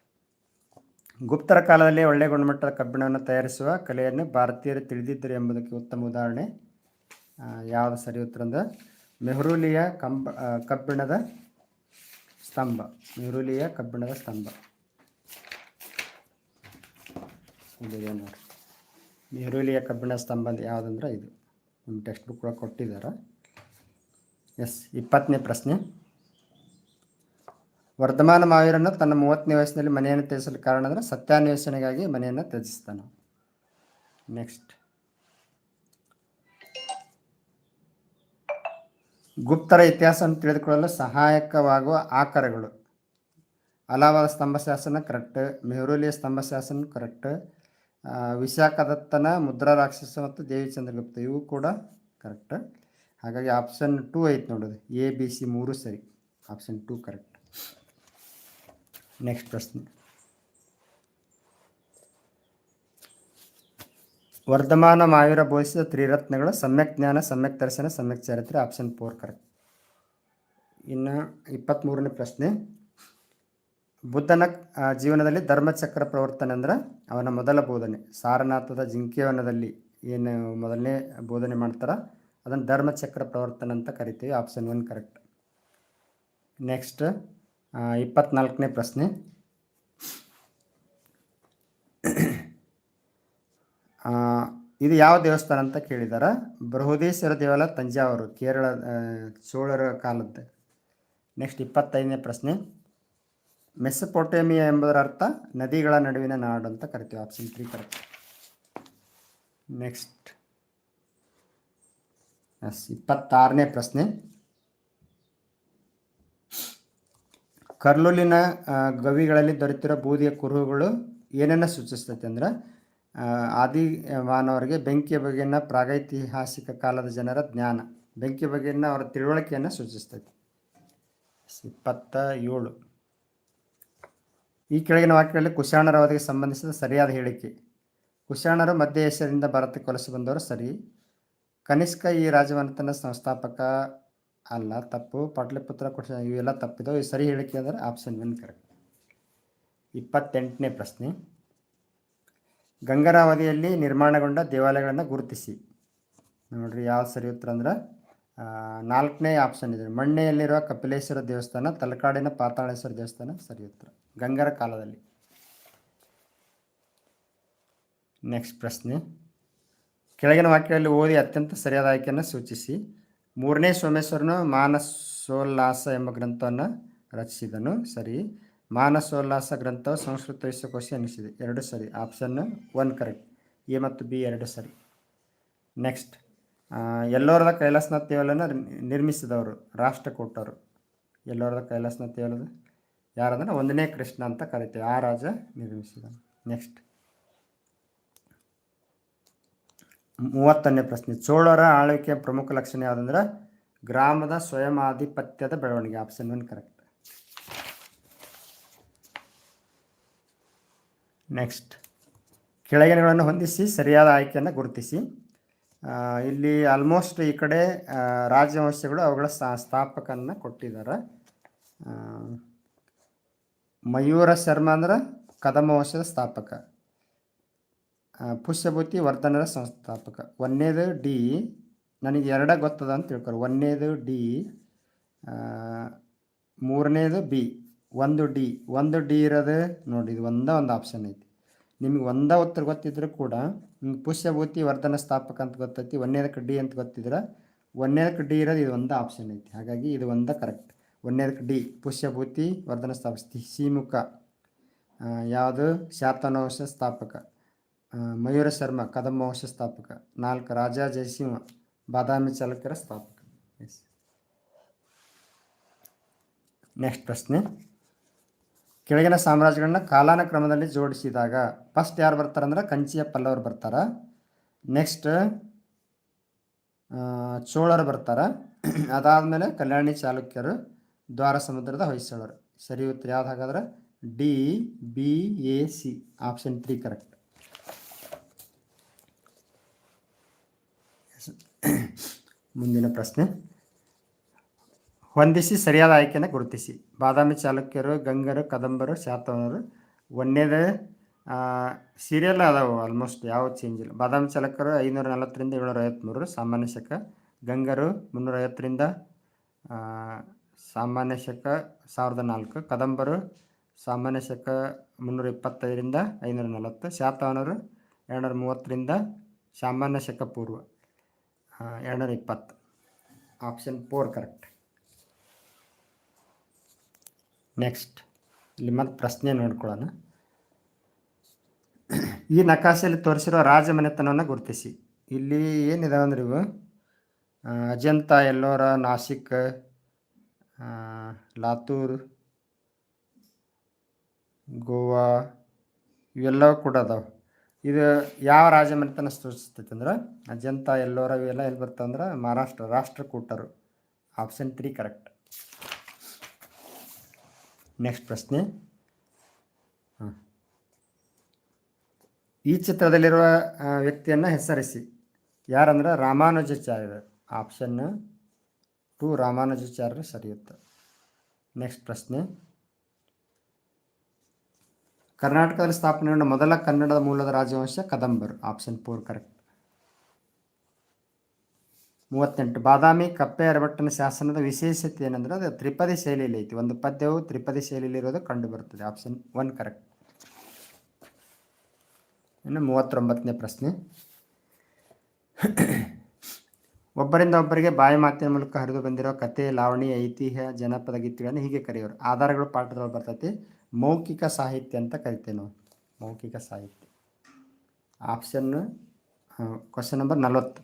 ಗುಪ್ತರ ಕಾಲದಲ್ಲಿ ಒಳ್ಳೆಯ ಗುಣಮಟ್ಟದ ಕಬ್ಬಿಣವನ್ನು ತಯಾರಿಸುವ ಕಲೆಯನ್ನು ಭಾರತೀಯರು ತಿಳಿದಿದ್ದರು ಎಂಬುದಕ್ಕೆ ಉತ್ತಮ ಉದಾಹರಣೆ. ಯಾವ ಯಾವುದು ಸರಿ ಉತ್ತರ ಅಂದ್ರೆ ಮೆಹರೂಲಿಯ ಕಂಬ ಕಬ್ಬಿಣದ ಸ್ತಂಭ. ಮೆಹರೂಲಿಯ ಕಬ್ಬಿಣದ ಸ್ತಂಭ. ಮೆಹರೂಲಿಯ ಕಬ್ಬಿಣ ಸ್ತಂಭ ಯಾವುದಂದ್ರೆ ಇದು. ನಿಮ್ಮ ಟೆಕ್ಸ್ಟ್ ಬುಕ್ ಕೂಡ ಕೊಟ್ಟಿದ್ದಾರೆ. ಎಸ್ ಇಪ್ಪತ್ತನೇ ಪ್ರಶ್ನೆ. ವರ್ಧಮಾನ ಮಾವೀರನ್ನು ತನ್ನ ಮೂವತ್ತನೇ ವಯಸ್ಸಿನಲ್ಲಿ ಮನೆಯನ್ನು ತ್ಯಜಿಸಲು ಕಾರಣ ಅಂದರೆ ಸತ್ಯಾನ್ವೇಷಣೆಗಾಗಿ ಮನೆಯನ್ನು ತ್ಯಜಿಸ್ತಾನೆ. ನೆಕ್ಸ್ಟ್ ಗುಪ್ತರ ಇತಿಹಾಸವನ್ನು ತಿಳಿದುಕೊಳ್ಳಲು ಸಹಾಯಕವಾಗುವ ಆಕರಗಳು. ಅಲಾವಾದ ಸ್ತಂಭ ಶಾಸನ ಕರೆಕ್ಟ್ ಮೆಹರೂಲಿಯ ಸ್ತಂಭ ಶಾಸನ ಕರೆಕ್ಟ್ ವಿಶಾಖದತ್ತನ ಮುದ್ರಾ ರಾಕ್ಷಸ ಮತ್ತು ದೇವಿ ಚಂದ್ರಗುಪ್ತ ಇವು ಕೂಡ ಕರೆಕ್ಟ್ ಹಾಗಾಗಿ ಆಪ್ಷನ್ ಟೂ ಐತೆ ನೋಡೋದು ಎ ಬಿ ಸಿ ಮೂರು ಸರಿ. ಆಪ್ಷನ್ ಟೂ ಕರೆಕ್ಟ್ ನೆಕ್ಸ್ಟ್ ಪ್ರಶ್ನೆ. ವರ್ಧಮಾನ ಮಾಯೂರ ಬೋಧಿಸಿದ ತ್ರಿರತ್ನಗಳು ಸಮ್ಯಕ್ ಜ್ಞಾನ, ಸಮ್ಯಕ್ ದರ್ಶನ, ಸಮ್ಯಕ್ ಚರಿತ್ರೆ ಆಪ್ಷನ್ ಫೋರ್ ಕರೆಕ್ಟ್ ಇನ್ನು ಇಪ್ಪತ್ತ್ಮೂರನೇ ಪ್ರಶ್ನೆ. ಬುದ್ಧನ ಜೀವನದಲ್ಲಿ ಧರ್ಮಚಕ್ರ ಪ್ರವರ್ತನೆ ಅಂದರೆ ಅವನ ಮೊದಲ ಬೋಧನೆ. ಸಾರನಾಥದ ಜಿಂಕೆವನದಲ್ಲಿ ಏನು ಮೊದಲನೇ ಬೋಧನೆ ಮಾಡ್ತಾರ? ಅದನ್ನು ಧರ್ಮಚಕ್ರ ಪ್ರವರ್ತನೆ ಅಂತ ಕರಿತೀವಿ ಆಪ್ಷನ್ ಒನ್ ಕರೆಕ್ಟ್ ನೆಕ್ಸ್ಟ್ ಇಪ್ಪತ್ನಾಲ್ಕನೇ ಪ್ರಶ್ನೆ. ಇದು ಯಾವ ದೇವಸ್ಥಾನ ಅಂತ ಕೇಳಿದಾರ? ಬೃಹದೇಶ್ವರ ದೇವಾಲಯ, ತಂಜಾವೂರು, ಕೇರಳ ಚೋಳರ ಕಾಲದ್ದು. ನೆಕ್ಸ್ಟ್ ಇಪ್ಪತ್ತೈದನೇ ಪ್ರಶ್ನೆ. ಮೆಸ್ಸಪೋಟೇಮಿಯಾ ಎಂಬುದರ ಅರ್ಥ ನದಿಗಳ ನಡುವಿನ ನಾಡು ಅಂತ ಕರಿತೀವಿ option three correct next yes ಇಪ್ಪತ್ತಾರನೇ ಪ್ರಶ್ನೆ. ಕರ್ಲೂಲಿನ ಗವಿಗಳಲ್ಲಿ ದೊರೆತಿರೋ ಬೂದಿಯ ಕುರುಹುಗಳು ಏನನ್ನು ಸೂಚಿಸ್ತೈತೆ ಅಂದ್ರೆ ಆದಿ ಮಾನವರಿಗೆ ಬೆಂಕಿಯ ಬಗೆಗಿನ ಪ್ರಾಗೈತಿಹಾಸಿಕ ಕಾಲದ ಜನರ ಜ್ಞಾನ. ಬೆಂಕಿಯ ಬಗೆಗಿನ ಅವರ ತಿಳುವಳಿಕೆಯನ್ನು ಸೂಚಿಸ್ತೈತಿ ಇಪ್ಪತ್ತ ಏಳು. ಈ ಕೆಳಗಿನ ವಾಕ್ಯಗಳಲ್ಲಿ ಕುಶಾಣರ ಅವಧಿಗೆ ಸಂಬಂಧಿಸಿದ ಸರಿಯಾದ ಹೇಳಿಕೆ. ಕುಶಾಣರು ಮಧ್ಯ ಏಷ್ಯಾದಿಂದ ಭಾರತಕ್ಕೆ ವಲಸೆ ಬಂದವರು ಸರಿ. ಕನಿಷ್ಕ ಈ ರಾಜವಂತನ ಸಂಸ್ಥಾಪಕ ಅಲ್ಲ, ತಪ್ಪು, ಪಾಟ್ಲಿಪುತ್ರ ಕೊಡ್ಸ ಇವೆಲ್ಲ ತಪ್ಪಿದಾವೆ. ಸರಿ ಹೇಳಿಕೆ ಅಂದರೆ ಆಪ್ಷನ್ ಒನ್ ಕರೆಕ್ಟ್ ಇಪ್ಪತ್ತೆಂಟನೇ ಪ್ರಶ್ನೆ. ಗಂಗರಾವಧಿಯಲ್ಲಿ ನಿರ್ಮಾಣಗೊಂಡ ದೇವಾಲಯಗಳನ್ನು ಗುರುತಿಸಿ. ನೋಡ್ರಿ ಯಾವ ಸರಿ ಉತ್ತರ ಅಂದ್ರೆ ನಾಲ್ಕನೇ ಆಪ್ಷನ್ ಇದೆ. ಮಣ್ಣೆಯಲ್ಲಿರುವ ಕಪಿಲೇಶ್ವರ ದೇವಸ್ಥಾನ, ತಲಕಾಡಿನ ಪಾತಾಳೇಶ್ವರ ದೇವಸ್ಥಾನ, ಸರಿ ಉತ್ತರ. ಗಂಗರ ಕಾಲದಲ್ಲಿ. ನೆಕ್ಸ್ಟ್ ಪ್ರಶ್ನೆ. ಕೆಳಗಿನ ವಾಕ್ಯದಲ್ಲಿ ಓದಿ ಅತ್ಯಂತ ಸರಿಯಾದ ಆಯ್ಕೆಯನ್ನು ಸೂಚಿಸಿ. ಮೂರನೇ ಸೋಮೇಶ್ವರನು ಮಾನಸೋಲ್ಲಾಸ ಎಂಬ ಗ್ರಂಥವನ್ನು ರಚಿಸಿದನು. ಸರಿ. ಮಾನಸೋಲ್ಲಾಸ ಗ್ರಂಥವು ಸಂಸ್ಕೃತ ವಿಶ್ವಕೋಶ ಎನಿಸಿದೆ. ಎರಡು ಸರಿ. Option one correct. ಎ ಮತ್ತು ಬಿ ಎರಡು ಸರಿ. ನೆಕ್ಸ್ಟ್. ಎಲ್ಲೋರದ ಕೈಲಾಸನಾಥ ದೇವಾಲಯನ ನಿರ್ಮಿಸಿದವರು, ರಾಷ್ಟ್ರಕೂಟರು. ಎಲ್ಲೋರದ ಕೈಲಾಸನಾಥ್ ದೇವಾಲಯದ ಯಾರಂದ್ರೆ ಒಂದನೇ ಕೃಷ್ಣ ಅಂತ ಕರಿತೀವಿ. ಆ ರಾಜ ನಿರ್ಮಿಸಿದ ನೆಕ್ಸ್ಟ್. ಮೂವತ್ತನೇ ಪ್ರಶ್ನೆ. ಚೋಳರ ಆಳ್ವಿಕೆಯ ಪ್ರಮುಖ ಲಕ್ಷಣ ಯಾವುದಂದ್ರೆ ಗ್ರಾಮದ ಸ್ವಯಂ ಆಧಿಪತ್ಯದ ಬೆಳವಣಿಗೆ ಆಪ್ಷನ್ ಒನ್ ಕರೆಕ್ಟ್ ನೆಕ್ಸ್ಟ್ ಕೆಳಗಿನಗಳನ್ನು ಹೊಂದಿಸಿ, ಸರಿಯಾದ ಆಯ್ಕೆಯನ್ನು ಗುರುತಿಸಿ. ಇಲ್ಲಿ ಆಲ್ಮೋಸ್ಟ್ ಈ ಕಡೆ ರಾಜವಂಶಗಳು ಅವುಗಳ ಸ್ಥಾಪಕನ ಕೊಟ್ಟಿದ್ದಾರೆ. ಮಯೂರ ಶರ್ಮ ಅಂದ್ರೆ ಕದಮ ವಂಶದ ಸ್ಥಾಪಕ. ಪುಷ್ಯಭೂತಿ ವರ್ಧನರ ಸಂಸ್ಥಾಪಕ. ಒಂದನೇದು ಡಿ, ನನಗೆ ಎರಡ ಗೊತ್ತದ ಅಂತ ತಿಳ್ಕೊರು. ಒಂದನೇದು ಡಿ ಮೂರನೇದು ಬಿ, ಒಂದು ಡಿ. ಒಂದು ಡಿ ಇರೋದು ನೋಡಿ, ಇದು ಒಂದೇ ಒಂದು ಆಪ್ಷನ್ ಐತಿ. ನಿಮಗೆ ಒಂದೇ ಉತ್ತರ ಗೊತ್ತಿದ್ರೂ ಕೂಡ ನಿಮ್ಗೆ ಪುಷ್ಯಭೂತಿ ವರ್ಧನ ಸ್ಥಾಪಕ ಅಂತ ಗೊತ್ತೈತಿ ಒಂದನೇದಕ್ಕೆ ಡಿ ಅಂತ ಗೊತ್ತಿದ್ರೆ ಒಂದನೇದಕ್ಕೆ ಡಿ ಇರೋದು ಇದು ಒಂದೇ ಆಪ್ಷನ್ ಐತಿ. ಹಾಗಾಗಿ ಇದು ಒಂದೇ ಕರೆಕ್ಟ್ ಒಂದನೇದಕ್ಕೆ ಡಿ, ಪುಷ್ಯಭೂತಿ ವರ್ಧನ ಸ್ಥಾಪಕ. ಸಿಮುಖ ಯಾವುದು? ಶಾತನವಂಶ ಸ್ಥಾಪಕ. ಮಯೂರ ಶರ್ಮ ಕದಂಬ ವಂಶ ಸ್ಥಾಪಕ. ನಾಲ್ಕು, ರಾಜ ಜಯಸಿಂಹ, ಬಾದಾಮಿ ಚಾಲುಕ್ಯರ ಸ್ಥಾಪಕ. ನೆಕ್ಸ್ಟ್ ಪ್ರಶ್ನೆ. ಕೆಳಗಿನ ಸಾಮ್ರಾಜ್ಯಗಳನ್ನ ಕಾಲಾನುಕ್ರಮದಲ್ಲಿ ಜೋಡಿಸಿದಾಗ ಫಸ್ಟ್ ಯಾರು ಬರ್ತಾರೆ ಅಂದ್ರೆ ಕಂಚಿಯ ಪಲ್ಲವರು ಬರ್ತಾರ. ನೆಕ್ಸ್ಟ್ ಚೋಳರು ಬರ್ತಾರ. ಅದಾದಮೇಲೆ ಕಲ್ಯಾಣಿ ಚಾಲುಕ್ಯರು ದ್ವಾರ ಸಮುದ್ರದ ಹೊಯ್ಸಳರು. ಸರಿ ಉತ್ತರ ಯಾವ್ದು ಹಾಗಾದ್ರೆ? D B A C option three correct ಮುಂದಿನ ಪ್ರಶ್ನೆ. ಹೊಂದಿಸಿ ಸರಿಯಾದ ಆಯ್ಕೆಯನ್ನು ಗುರುತಿಸಿ. ಬಾದಾಮಿ ಚಾಲುಕ್ಯರು, ಗಂಗರು, ಕದಂಬರು, ಶಾತವನರು, ಒಂದೇದೇ ಸೀರಿಯಲ್ ಅದಾವೆ ಆಲ್ಮೋಸ್ಟ್ ಯಾವ ಚೇಂಜ್ ಇಲ್ಲ. ಬಾದಾಮಿ ಚಾಲುಕ್ಯರು ಐನೂರ ನಲವತ್ತರಿಂದ ಏಳ್ನೂರ ಐವತ್ತ್ಮೂರು ಸಾಮಾನ್ಯ ಶಕ, ಗಂಗರು ಮುನ್ನೂರ ಐವತ್ತರಿಂದ ಸಾಮಾನ್ಯ ಶಕ ಸಾವಿರದ ನಾಲ್ಕು, ಕದಂಬರು ಸಾಮಾನ್ಯ ಶಕ ಮುನ್ನೂರ ಇಪ್ಪತ್ತೈದರಿಂದ ಐನೂರ ನಲವತ್ತು ಶಾತವನರು ಎರಡುನೂರ ಮೂವತ್ತರಿಂದ ಸಾಮಾನ್ಯ ಶಕ ಪೂರ್ವ. ಆ, ಎರಡುನೂರ ಇಪ್ಪತ್ತು. ಆಪ್ಷನ್ ಫೋರ್ ಕರೆಕ್ಟ್ ನೆಕ್ಸ್ಟ್ ಇಲ್ಲಿ ಮತ್ತೆ ಪ್ರಶ್ನೆ ನೋಡ್ಕೊಳ್ಳೋಣ. ಈ ನಕಾಶೆಯಲ್ಲಿ ತೋರಿಸಿರೋ ರಾಜಮನೆತನವನ್ನು ಗುರುತಿಸಿ. ಇಲ್ಲಿ ಏನಿದಾವೆ ಅಂದ್ರೆ ಇವು? ಅಜಂತ ಎಲ್ಲೋರ ನಾಸಿಕ್ ಲಾತೂರ್ ಗೋವಾ ಇವೆಲ್ಲವೂ ಕೂಡ ಅದಾವೆ. ಇದು ಯಾವ ರಾಜಮನೆತನ ಸೂಚಿಸ್ತೈತೆ ಅಂದ್ರೆ ಅಜಂತ ಎಲ್ಲೋರ ಇವೆಲ್ಲ ಎಲ್ಲಿ ಬರ್ತಂದ್ರೆ ಮಹಾರಾಷ್ಟ್ರ ರಾಷ್ಟ್ರಕೂಟರು ಆಪ್ಷನ್ ತ್ರೀ ಕರೆಕ್ಟ್ ನೆಕ್ಸ್ಟ್ ಪ್ರಶ್ನೆ. ಹಾಂ. ಈ ಚಿತ್ರದಲ್ಲಿರುವ ವ್ಯಕ್ತಿಯನ್ನು ಹೆಸರಿಸಿ. ಯಾರಂದ್ರೆ, ರಾಮಾನುಜಾಚಾರ್ಯರು. ಆಪ್ಷನ್ ಟು ರಾಮಾನುಜಾಚಾರ್ಯರು ಸರಿಯುತ್ತೆ. ನೆಕ್ಸ್ಟ್ ಪ್ರಶ್ನೆ. ಕರ್ನಾಟಕದಲ್ಲಿ ಸ್ಥಾಪನೆಗೊಂಡ ಮೊದಲ ಕನ್ನಡದ ಮೂಲದ ರಾಜವಂಶ ಕದಂಬರು ಆಪ್ಷನ್ ಫೋರ್ ಕರೆಕ್ಟ್ ಮೂವತ್ತೆಂಟು, ಬಾದಾಮಿ ಕಪ್ಪೆ ಅರಬಟ್ಟನ ಶಾಸನದ ವಿಶೇಷತೆ ಏನಂದ್ರೆ ಅದು ತ್ರಿಪದಿ ಶೈಲಿಯಲ್ಲಿ ಐತಿ. ಒಂದು ಪದ್ಯವು ತ್ರಿಪದಿ ಶೈಲಿಯಲ್ಲಿ ಇರೋದು ಕಂಡು ಬರ್ತದೆ. ಆಪ್ಷನ್ ಒನ್ ಕರೆಕ್ಟ್ ಇನ್ನು ಮೂವತ್ತೊಂಬತ್ತನೇ ಪ್ರಶ್ನೆ. ಒಬ್ಬರಿಂದ ಒಬ್ಬರಿಗೆ ಬಾಯಿ ಮಾತಿನ ಮೂಲಕ ಹರಿದು ಬಂದಿರೋ ಕತೆ ಲಾವಣಿ ಐತಿಹ್ಯ, ಜನಪದ ಗೀತೆಗಳನ್ನು ಹೀಗೆ ಕರೆಯೋರು. ಆಧಾರಗಳು ಪಾಠದೊಳಗೆ ಬರ್ತೈತಿ. ಮೌಖಿಕ ಸಾಹಿತ್ಯ ಅಂತ ಕರಿತೇವೆ ನಾವು. ಮೌಖಿಕ ಸಾಹಿತ್ಯ. ಆಪ್ಷನ್ ಕ್ವಶನ್ ನಂಬರ್ ನಲವತ್ತು.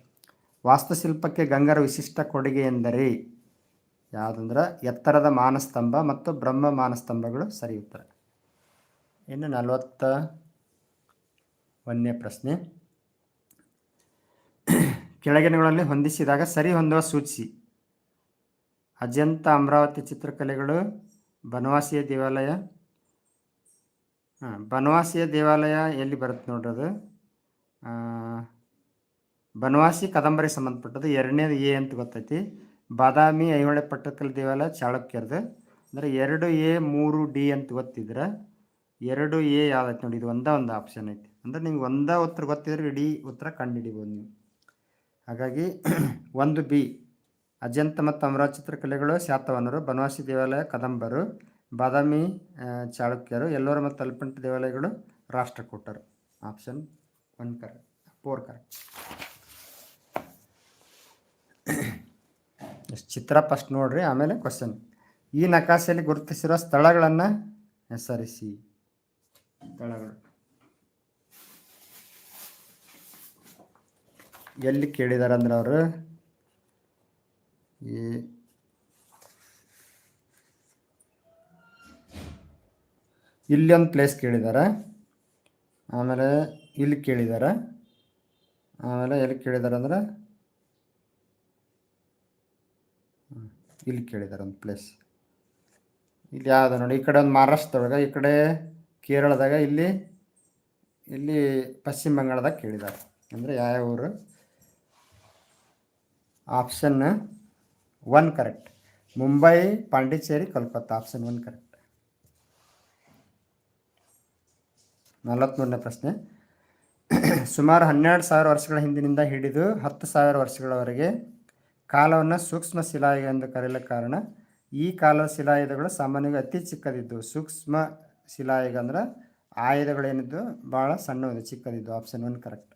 ವಾಸ್ತುಶಿಲ್ಪಕ್ಕೆ ಗಂಗರ ವಿಶಿಷ್ಟ ಕೊಡುಗೆ ಎಂದರೆ ಯಾವುದಂದ್ರೆ ಎತ್ತರದ ಮಾನಸ್ತಂಭ ಮತ್ತು ಬ್ರಹ್ಮ ಮಾನಸ್ತಂಭಗಳು ಸರಿ ಉತ್ತರ ಇನ್ನು ನಲವತ್ತ ಒಂದನೇ ಪ್ರಶ್ನೆ. ಕೆಳಗಿನಗಳಲ್ಲಿ ಹೊಂದಿಸಿದಾಗ ಸರಿ ಹೊಂದುವ ಸೂಚಿಸಿ ಅಜಂತ ಅಮರಾವತಿ ಚಿತ್ರಕಲೆಗಳು, ಬನವಾಸಿಯ ದೇವಾಲಯ ಬನವಾಸಿಯ ದೇವಾಲಯ ಎಲ್ಲಿ ಬರುತ್ತೆ ನೋಡ್ರಿ ಅದು? ಬನವಾಸಿ ಕದಂಬರಿ ಸಂಬಂಧಪಟ್ಟದ್ದು ಎರಡನೇದು ಎ ಅಂತ ಗೊತ್ತೈತಿ. ಬಾದಾಮಿ ಐಹೊಳೆ ಪಟ್ಟಕಲ್ ದೇವಾಲಯ ಚಾಳುಕ್ಯರ್ದು. ಅಂದರೆ ಎರಡು ಎ, ಮೂರು ಡಿ ಅಂತ ಗೊತ್ತಿದ್ರೆ ಎರಡು ಎ ಯಾವ್ದೈತೆ ನೋಡಿ, ಇದು ಒಂದೇ ಒಂದು ಆಪ್ಷನ್ ಐತಿ. ಅಂದ್ರೆ ನಿಮ್ಗೆ ಒಂದೇ ಉತ್ತರ ಗೊತ್ತಿದ್ರೆ ಇಡೀ ಉತ್ತರ ಕಂಡುಹಿಡಿಬೋದು ನೀವು. ಹಾಗಾಗಿ ಒಂದು ಬಿ, ಅಜಂತ ಮತ್ತು ಅಮರ ಚಿತ್ರಕಲೆಗಳು ಶಾತವನರು, ಬನವಾಸಿ ದೇವಾಲಯ ಕದಂಬರು ಬಾದಾಮಿ ಚಾಳುಕ್ಯರು ಎಲ್ಲೋರ ಮತ್ತು ತಲಪಂಟ ದೇವಾಲಯಗಳು ರಾಷ್ಟ್ರಕೂಟರು. Option one correct four correct ಚಿತ್ರ ಫಸ್ಟ್ ನೋಡ್ರಿ, ಆಮೇಲೆ ಕ್ವಶನ್ ಈ ನಕಾಶೆಯಲ್ಲಿ ಗುರುತಿಸಿರುವ ಸ್ಥಳಗಳನ್ನು ಹೆಸರಿಸಿ. ಸ್ಥಳಗಳು. ಎಲ್ಲಿ ಕೇಳಿದಾರೆ ಅಂದ್ರೆ ಅವರು? ಈ ಇಲ್ಲಿ ಒಂದು ಪ್ಲೇಸ್ ಕೇಳಿದ್ದಾರೆ ಆಮೇಲೆ ಇಲ್ಲಿ ಕೇಳಿದ್ದಾರೆ ಆಮೇಲೆ ಎಲ್ಲಿ ಕೇಳಿದ್ದಾರೆ ಅಂದರೆ ಇಲ್ಲಿ ಕೇಳಿದ್ದಾರೆ ಒಂದು ಪ್ಲೇಸ್ ಇಲ್ಲಿ ಯಾವುದು ನೋಡಿ, ಈ ಕಡೆ ಒಂದು ಮಹಾರಾಷ್ಟ್ರದೊಳಗೆ, ಈ ಕಡೆ ಕೇರಳದಾಗ, ಇಲ್ಲಿ ಇಲ್ಲಿ ಪಶ್ಚಿಮ ಬಂಗಾಳದಾಗ ಕೇಳಿದ್ದಾರೆ ಅಂದರೆ ಯಾವ್ಯಾವ ಊರು? Option one correct Mumbai Pondicherry Kolkata option one correct ನಲವತ್ತ್ಮೂರನೇ ಪ್ರಶ್ನೆ. ಸುಮಾರು ಹನ್ನೆರಡು ಸಾವಿರ ವರ್ಷಗಳ ಹಿಂದಿನಿಂದ ಹಿಡಿದು ಹತ್ತು ಸಾವಿರ ವರ್ಷಗಳವರೆಗೆ ಕಾಲವನ್ನು ಸೂಕ್ಷ್ಮ ಶಿಲಾಯುಗ ಎಂದು ಕರೆಯಲು ಕಾರಣ, ಈ ಕಾಲದ ಶಿಲಾಯುಧಗಳು ಸಾಮಾನ್ಯವಾಗಿ ಅತಿ ಚಿಕ್ಕದಿದ್ದು, ಸೂಕ್ಷ್ಮ ಶಿಲಾಯುಗ ಅಂದ್ರೆ ಆಯುಧಗಳೇನಿದ್ದು ಭಾಳ ಸಣ್ಣವಿದೆ, ಚಿಕ್ಕದಿದ್ದು ಆಪ್ಷನ್ ಒನ್ ಕರೆಕ್ಟ್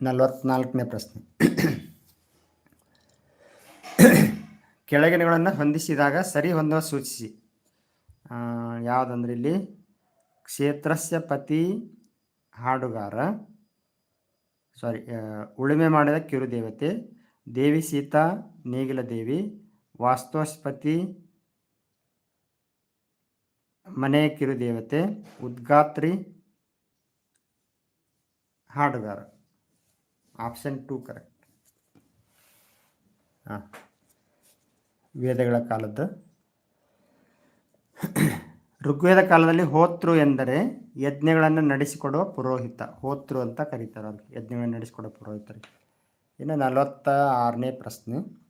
ನಲವತ್ನಾಲ್ಕನೇ ಪ್ರಶ್ನೆ. ಕೆಳಗಿನಗಳನ್ನು ಹೊಂದಿಸಿದಾಗ ಸರಿ ಹೊಂದುವ ಸೂಚಿಸಿ. ಯಾವುದಂದ್ರೆ ಇಲ್ಲಿ? ಕ್ಷೇತ್ರಸ್ಯ ಪತಿ ಹಾಡುಗಾರ. ಸಾರಿ ಉಳುಮೆ ಮಾಡಿದ ಕಿರುದೇವತೆ ದೇವಿ ಸೀತಾ, ನೇಗಿಲ ದೇವಿ. ವಾಸ್ತುಸ್ಪತಿ ಮನೆ ಕಿರುದೇವತೆ ಉದ್ಗಾತ್ರಿ, ಹಾಡುಗಾರ. ಆಪ್ಷನ್ ಟು ಕರೆಕ್ಟ್ ಹಾಂ, ವೇದಗಳ ಕಾಲದ್ದು. ಋಗ್ವೇದ ಕಾಲದಲ್ಲಿ ಹೋತೃ ಎಂದರೆ ಯಜ್ಞಗಳನ್ನು ನಡೆಸಿಕೊಡುವ ಪುರೋಹಿತ. ಹೋತೃ ಅಂತ ಕರೀತಾರೆ ಯಜ್ಞಗಳನ್ನು ನಡೆಸಿಕೊಡುವ ಪುರೋಹಿತರು. ಇನ್ನು ನಲವತ್ತ ಆರನೇ ಪ್ರಶ್ನೆ.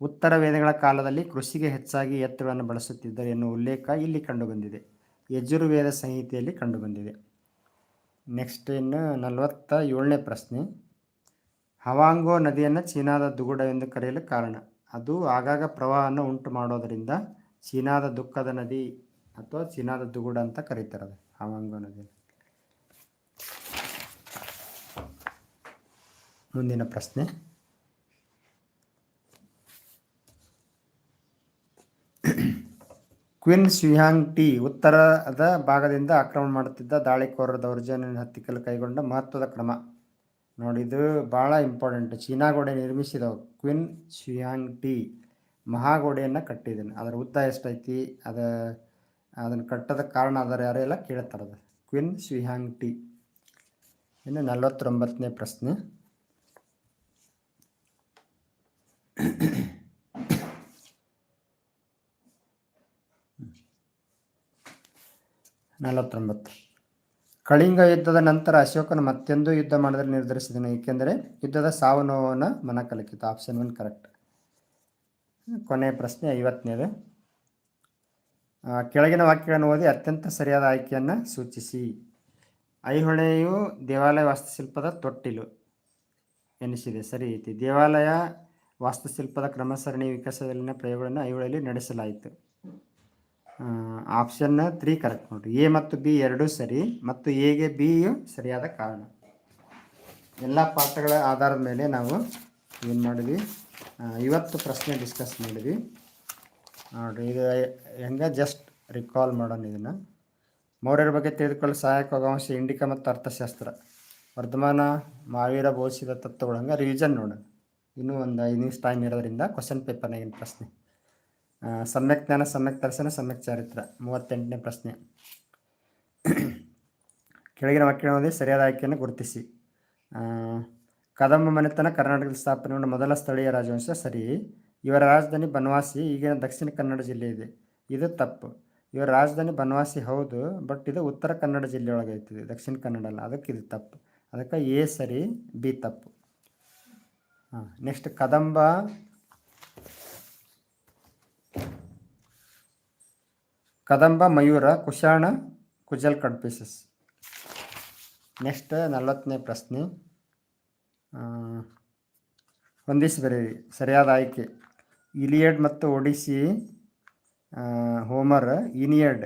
ಉತ್ತರ ವೇದಗಳ ಕಾಲದಲ್ಲಿ ಕೃಷಿಗೆ ಹೆಚ್ಚಾಗಿ ಎತ್ತುಗಳನ್ನು ಬಳಸುತ್ತಿದ್ದರು ಎನ್ನುವ ಉಲ್ಲೇಖ ಇಲ್ಲಿ ಕಂಡುಬಂದಿದೆ. ಯಜುರ್ವೇದ ಸಂಹಿತೆಯಲ್ಲಿ ಕಂಡುಬಂದಿದೆ. ನೆಕ್ಸ್ಟ್ ಇನ್ನು ನಲವತ್ತ ಏಳನೇ ಪ್ರಶ್ನೆ. ಹವಾಂಗೋ ನದಿಯನ್ನು ಚೀನಾದ ದುಗುಡ ಎಂದು ಕರೆಯಲು ಕಾರಣ. ಅದು ಆಗಾಗ ಪ್ರವಾಹವನ್ನು ಉಂಟು ಮಾಡೋದರಿಂದ ಚೀನಾದ ದುಃಖದ ನದಿ ಅಥವಾ ಚೀನಾದ ದುಗುಡ ಅಂತ ಕರೀತಾರೆ ಅದು ಹವಾಂಗೋ ನದಿ ಮುಂದಿನ ಪ್ರಶ್ನೆ. ಕ್ವಿನ್ ಶಿಹಾಂಗ್ ಟಿ ಉತ್ತರದ ಭಾಗದಿಂದ ಆಕ್ರಮಣ ಮಾಡುತ್ತಿದ್ದ ದಾಳಿಕೋರರ ದೌರ್ಜನ್ಯ ಹತ್ತಿಕ್ಕಲು ಕೈಗೊಂಡ ಮಹತ್ವದ ಕ್ರಮ. ನೋಡಿ, ಇದು ಭಾಳ ಇಂಪಾರ್ಟೆಂಟ್ ಚೀನಾ ಗೋಡೆ ನಿರ್ಮಿಸಿದವು. ಕ್ವಿನ್ ಶಿಹಾಂಗ್ ಟಿ ಮಹಾಗೋಡೆಯನ್ನು ಕಟ್ಟಿದ್ದೀನಿ. ಅದರ ಉದ್ದ ಎಷ್ಟೈತಿ? ಅದ, ಅದನ್ನು ಕಟ್ಟದ ಕಾರಣ ಅದರ ಯಾರೆಲ್ಲ ಕೇಳ್ತಾರೆ ಅದು? Qin Shihuang Ti. ಇನ್ನು ನಲವತ್ತೊಂಬತ್ತನೇ ಪ್ರಶ್ನೆ. ನಲವತ್ತೊಂಬತ್ತು. ಕಳಿಂಗ ಯುದ್ಧದ ನಂತರ ಅಶೋಕನು ಮತ್ತೆಂದೂ ಯುದ್ಧ ಮಾಡಲು ನಿರ್ಧರಿಸಿದನು. ಏಕೆಂದರೆ ಯುದ್ಧದ ಸಾವು ನೋವನ್ನು ಮನಕಲಕಿತು. ಆಪ್ಷನ್ ಒನ್ ಕರೆಕ್ಟ್ ಕೊನೆಯ ಪ್ರಶ್ನೆ ಐವತ್ತನೇದು. ಕೆಳಗಿನ ವಾಕ್ಯಗಳನ್ನು ಓದಿ ಅತ್ಯಂತ ಸರಿಯಾದ ಆಯ್ಕೆಯನ್ನು ಸೂಚಿಸಿ. ಐಹೊಳೆಯು ದೇವಾಲಯ ವಾಸ್ತುಶಿಲ್ಪದ ತೊಟ್ಟಿಲು ಎನಿಸಿದೆ. ಸರಿ ಐತಿ ದೇವಾಲಯ ವಾಸ್ತುಶಿಲ್ಪದ ಕ್ರಮಸರಣಿ ವಿಕಾಸದಲ್ಲಿನ ಪ್ರಯೋಗಗಳನ್ನು ಐಹೊಳೆಯಲ್ಲಿ ನಡೆಸಲಾಯಿತು. ಆಪ್ಷನ್ ತ್ರೀ ಕರೆಕ್ಟ್ ನೋಡಿ ಎ ಮತ್ತು ಬಿ ಎರಡೂ ಸರಿ, ಮತ್ತು ಎಗೆ ಬಿಯು ಸರಿಯಾದ ಕಾರಣ. ಎಲ್ಲ ಪಾಠಗಳ ಆಧಾರದ ಮೇಲೆ ನಾವು ಏನು ಮಾಡಿದ್ವಿ? ಇವತ್ತು ಪ್ರಶ್ನೆ ಡಿಸ್ಕಸ್ ಮಾಡಿದ್ವಿ. ನೋಡಿರಿ ಇದು ಹೆಂಗೆ ಜಸ್ಟ್ ರಿಕಾಲ್ ಮಾಡೋಣ ಇದನ್ನು. ಮೌರ್ಯರ ಬಗ್ಗೆ ತಿಳಿದುಕೊಳ್ಳಲು ಸಹಾಯಕವಾಗುವ ಅಂಶ ಇಂಡಿಕ ಮತ್ತು ಅರ್ಥಶಾಸ್ತ್ರ. ವರ್ಧಮಾನ, ಮಾವೀರ ಬೋಧಿಸಿದ ತತ್ವಗಳು ಹಂಗೆ ರಿವಿಷನ್ ನೋಡೋಣ. ಇನ್ನೂ ಒಂದು ಐದು ನಿಮಿಷ ಟೈಮ್ ಇರೋದ್ರಿಂದ ಕ್ವಶನ್ ಪೇಪರ್ನಾಗಿನ ಪ್ರಶ್ನೆ. ಸಮ್ಯಕ್ ಜ್ಞಾನ, ಸಮ್ಯಕ್ ದರ್ಶನ, ಸಮ್ಯಕ್ ಚಾರಿತ್ರ. ಮೂವತ್ತೆಂಟನೇ ಪ್ರಶ್ನೆ. ಕೆಳಗಿನ ವಾಕ್ಯಗಳಲ್ಲಿ ಸರಿಯಾದ ಆಯ್ಕೆಯನ್ನು ಗುರುತಿಸಿ. ಕದಂಬ ಮನೆತನ ಕರ್ನಾಟಕದ ಸ್ಥಾಪನೆಗೊಂಡ ಮೊದಲ ಸ್ಥಳೀಯ ರಾಜವಂಶ ಸರಿ. ಇವರ ರಾಜಧಾನಿ ಬನವಾಸಿ, ಈಗಿನ ದಕ್ಷಿಣ ಕನ್ನಡ ಜಿಲ್ಲೆ ಇದೆ. ಇದು ತಪ್ಪು. ಇವರ ರಾಜಧಾನಿ ಬನವಾಸಿ ಹೌದು, ಬಟ್ ಇದು ಉತ್ತರ ಕನ್ನಡ ಜಿಲ್ಲೆಯೊಳಗೆ ಐತಿದೆ ದಕ್ಷಿಣ ಕನ್ನಡ ಅಲ್ಲ. ಅದಕ್ಕೆ ಇದು ತಪ್ಪು. ಅದಕ್ಕೆ ಎ ಸರಿ, ಬಿ ತಪ್ಪು. ಹಾಂ, ನೆಕ್ಸ್ಟ್ ಕದಂಬ. ಕದಂಬ, ಮಯೂರ, ಕುಶಾಣ, ಕುಜಲ್ ಕಡ್ಪೀಸಸ್ ನೆಕ್ಸ್ಟ್ ನಲವತ್ತನೇ ಪ್ರಶ್ನೆ. ಹೊಂದಿಸಿ ಬರೀರಿ ಸರಿಯಾದ ಆಯ್ಕೆ. ಇಲಿಯಡ್ ಮತ್ತು ಒಡಿಸಿ ಹೋಮರ್, ಇನಿಯಡ್,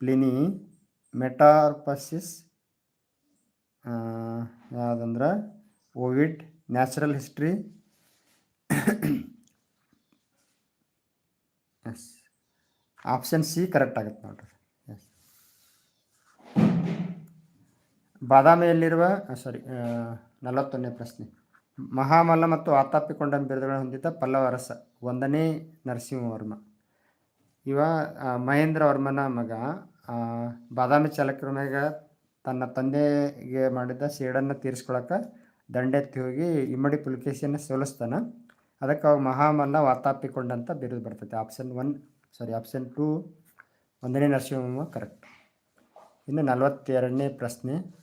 ಪ್ಲಿನಿ, ಮೆಟಾರ್ಪಸಿಸ್ ಯಾವುದಂದ್ರೆ Ovid natural history, yes, option C correct ಆಗುತ್ತೆ ನೋಡ್ರಿ. ಎಸ್. ಬಾದಾಮಿಯಲ್ಲಿರುವ ಸಾರಿ ನಲವತ್ತೊಂದನೇ ಪ್ರಶ್ನೆ. ಮಹಾಮಲ್ಲ ಮತ್ತು ಆತಾಪಿಕೊಂಡ ಬಿರುದುಗಳನ್ನು ಹೊಂದಿದ್ದ ಪಲ್ಲವ ಅರಸ ಒಂದನೇ ನರಸಿಂಹವರ್ಮ. ಇವ ಮಹೇಂದ್ರ ವರ್ಮನ ಮಗ. ಬಾದಾಮಿ ಚಾಲಕರ ಮ್ಯಾಗ ತನ್ನ ತಂದೆಗೆ ಮಾಡಿದ್ದ ಸೇಡನ್ನು ತೀರಿಸ್ಕೊಳಕ್ಕೆ ದಂಡೆತ್ತಿ ಹೋಗಿ ಇಮ್ಮಡಿ ಪುಲಕೇಶಿಯನ್ನು ಸೋಲಿಸ್ತಾನೆ. ಅದಕ್ಕೆ ಅವಾಗ ಮಹಾಮಲ್ಲ ವಾತಾಪಿಕೊಂಡಂತ ಬಿರುದು ಬರ್ತೈತೆ. Option one, sorry, option two, ಒಂದನೇ ನರಸಿಂಹವರ್ಮ ಕರೆಕ್ಟ್. ಇನ್ನು ನಲವತ್ತೆರಡನೇ ಪ್ರಶ್ನೆ.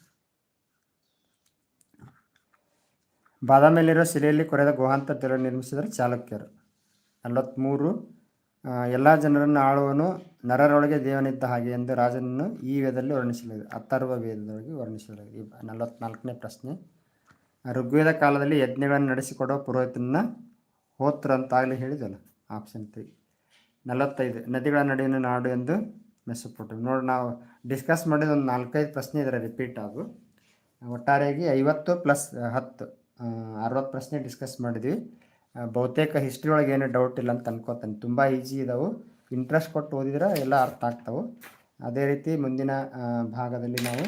ಬಾದಾಮಿಯಲ್ಲಿರುವ ಶಿಲೆಯಲ್ಲಿ ಕೊರೆದ ಗುಹಾಂತ ತೆರ ನಿರ್ಮಿಸಿದರೆ ಚಾಲುಕ್ಯರು. ನಲವತ್ತ್ಮೂರು ಎಲ್ಲ ಜನರನ್ನು ಆಳುವನು ನರರೊಳಗೆ ದೇವನಿದ್ದ ಹಾಗೆ ಎಂದು ರಾಜನನ್ನು ಈ ವೇದದಲ್ಲಿ ವರ್ಣಿಸಲಾಗಿದೆ. ಅಥರ್ವ ವೇದದೊಳಗೆ ವರ್ಣಿಸಲಾಗಿದೆ. ಈ ನಲವತ್ನಾಲ್ಕನೇ ಪ್ರಶ್ನೆ. ಋಗ್ವೇದ ಕಾಲದಲ್ಲಿ ಯಜ್ಞಗಳನ್ನು ನಡೆಸಿಕೊಡುವ ಪುರೋಹಿತನ ಹೋತ್ರ ಅಂತಾಗಲೇ ಹೇಳಿದಲ್ಲ ಆಪ್ಷನ್ ತ್ರೀ ನಲವತ್ತೈದು, ನದಿಗಳ ನಡುವಿನ ನಾಡು ಎಂದು ಮೆಸಪುಟ್ಟು ನೋಡಿ, ನಾವು ಡಿಸ್ಕಸ್ ಮಾಡಿದ ಒಂದು ನಾಲ್ಕೈದು ಪ್ರಶ್ನೆ ಇದರ ರಿಪೀಟ್ ಆಗು. ಒಟ್ಟಾರೆಯಾಗಿ ಐವತ್ತು ಪ್ಲಸ್ ಹತ್ತು. ಅರವತ್ತು ಪ್ರಶ್ನೆ ಡಿಸ್ಕಸ್ ಮಾಡಿದ್ವಿ. ಬಹುತೇಕ ಹಿಸ್ಟ್ರಿ ಒಳಗೆ ಏನು ಡೌಟ್ ಇಲ್ಲ ಅಂತ ಅನ್ಕೋತಾನೆ. ತುಂಬ ಈಸಿ ಇದಾವೆ. ಇಂಟ್ರೆಸ್ಟ್ ಕೊಟ್ಟು ಓದಿದ್ರೆ ಎಲ್ಲ ಅರ್ಥ ಆಗ್ತಾವೆ. ಅದೇ ರೀತಿ ಮುಂದಿನ ಭಾಗದಲ್ಲಿ ನಾವು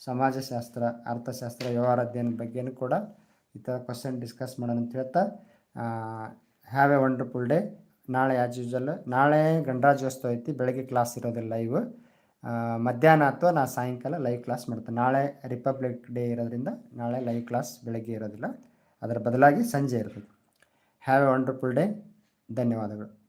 ಸಮಾಜಶಾಸ್ತ್ರ, ಅರ್ಥಶಾಸ್ತ್ರ ವ್ಯವಹಾರ ಅಧ್ಯಯನ ಬಗ್ಗೆನೂ ಕೂಡ ಈ ಥರ ಕ್ವಶನ್ ಡಿಸ್ಕಸ್ ಮಾಡೋಣ ಅಂತ ಹೇಳ್ತಾ ಹ್ಯಾವ್ ಎ ವಂಡರ್ಫುಲ್ ಡೇ ನಾಳೆ ಆ್ಯಸ್ ಯೂಸಲ್ ನಾಳೆ ಗಣರಾಜ್ಯೋತ್ಸವ ಐತಿ. ಬೆಳಗ್ಗೆ ಕ್ಲಾಸ್ ಇರೋದಿಲ್ಲ ಇವು. ಮಧ್ಯಾಹ್ನ ಅಥವಾ ನಾ ಸಾಯಂಕಾಲ ಲೈವ್ ಕ್ಲಾಸ್ ಮಾಡ್ತೇನೆ. ನಾಳೆ ರಿಪಬ್ಲಿಕ್ ಡೇ ಇರೋದ್ರಿಂದ ನಾಳೆ ಲೈವ್ ಕ್ಲಾಸ್ ಬೆಳಗ್ಗೆ ಇರೋದಿಲ್ಲ. ಅದರ ಬದಲಾಗಿ ಸಂಜೆ ಇರ್ತದೆ ಹ್ಯಾವ್ ಎ ವಂಡರ್ಫುಲ್ ಡೇ ಧನ್ಯವಾದಗಳು.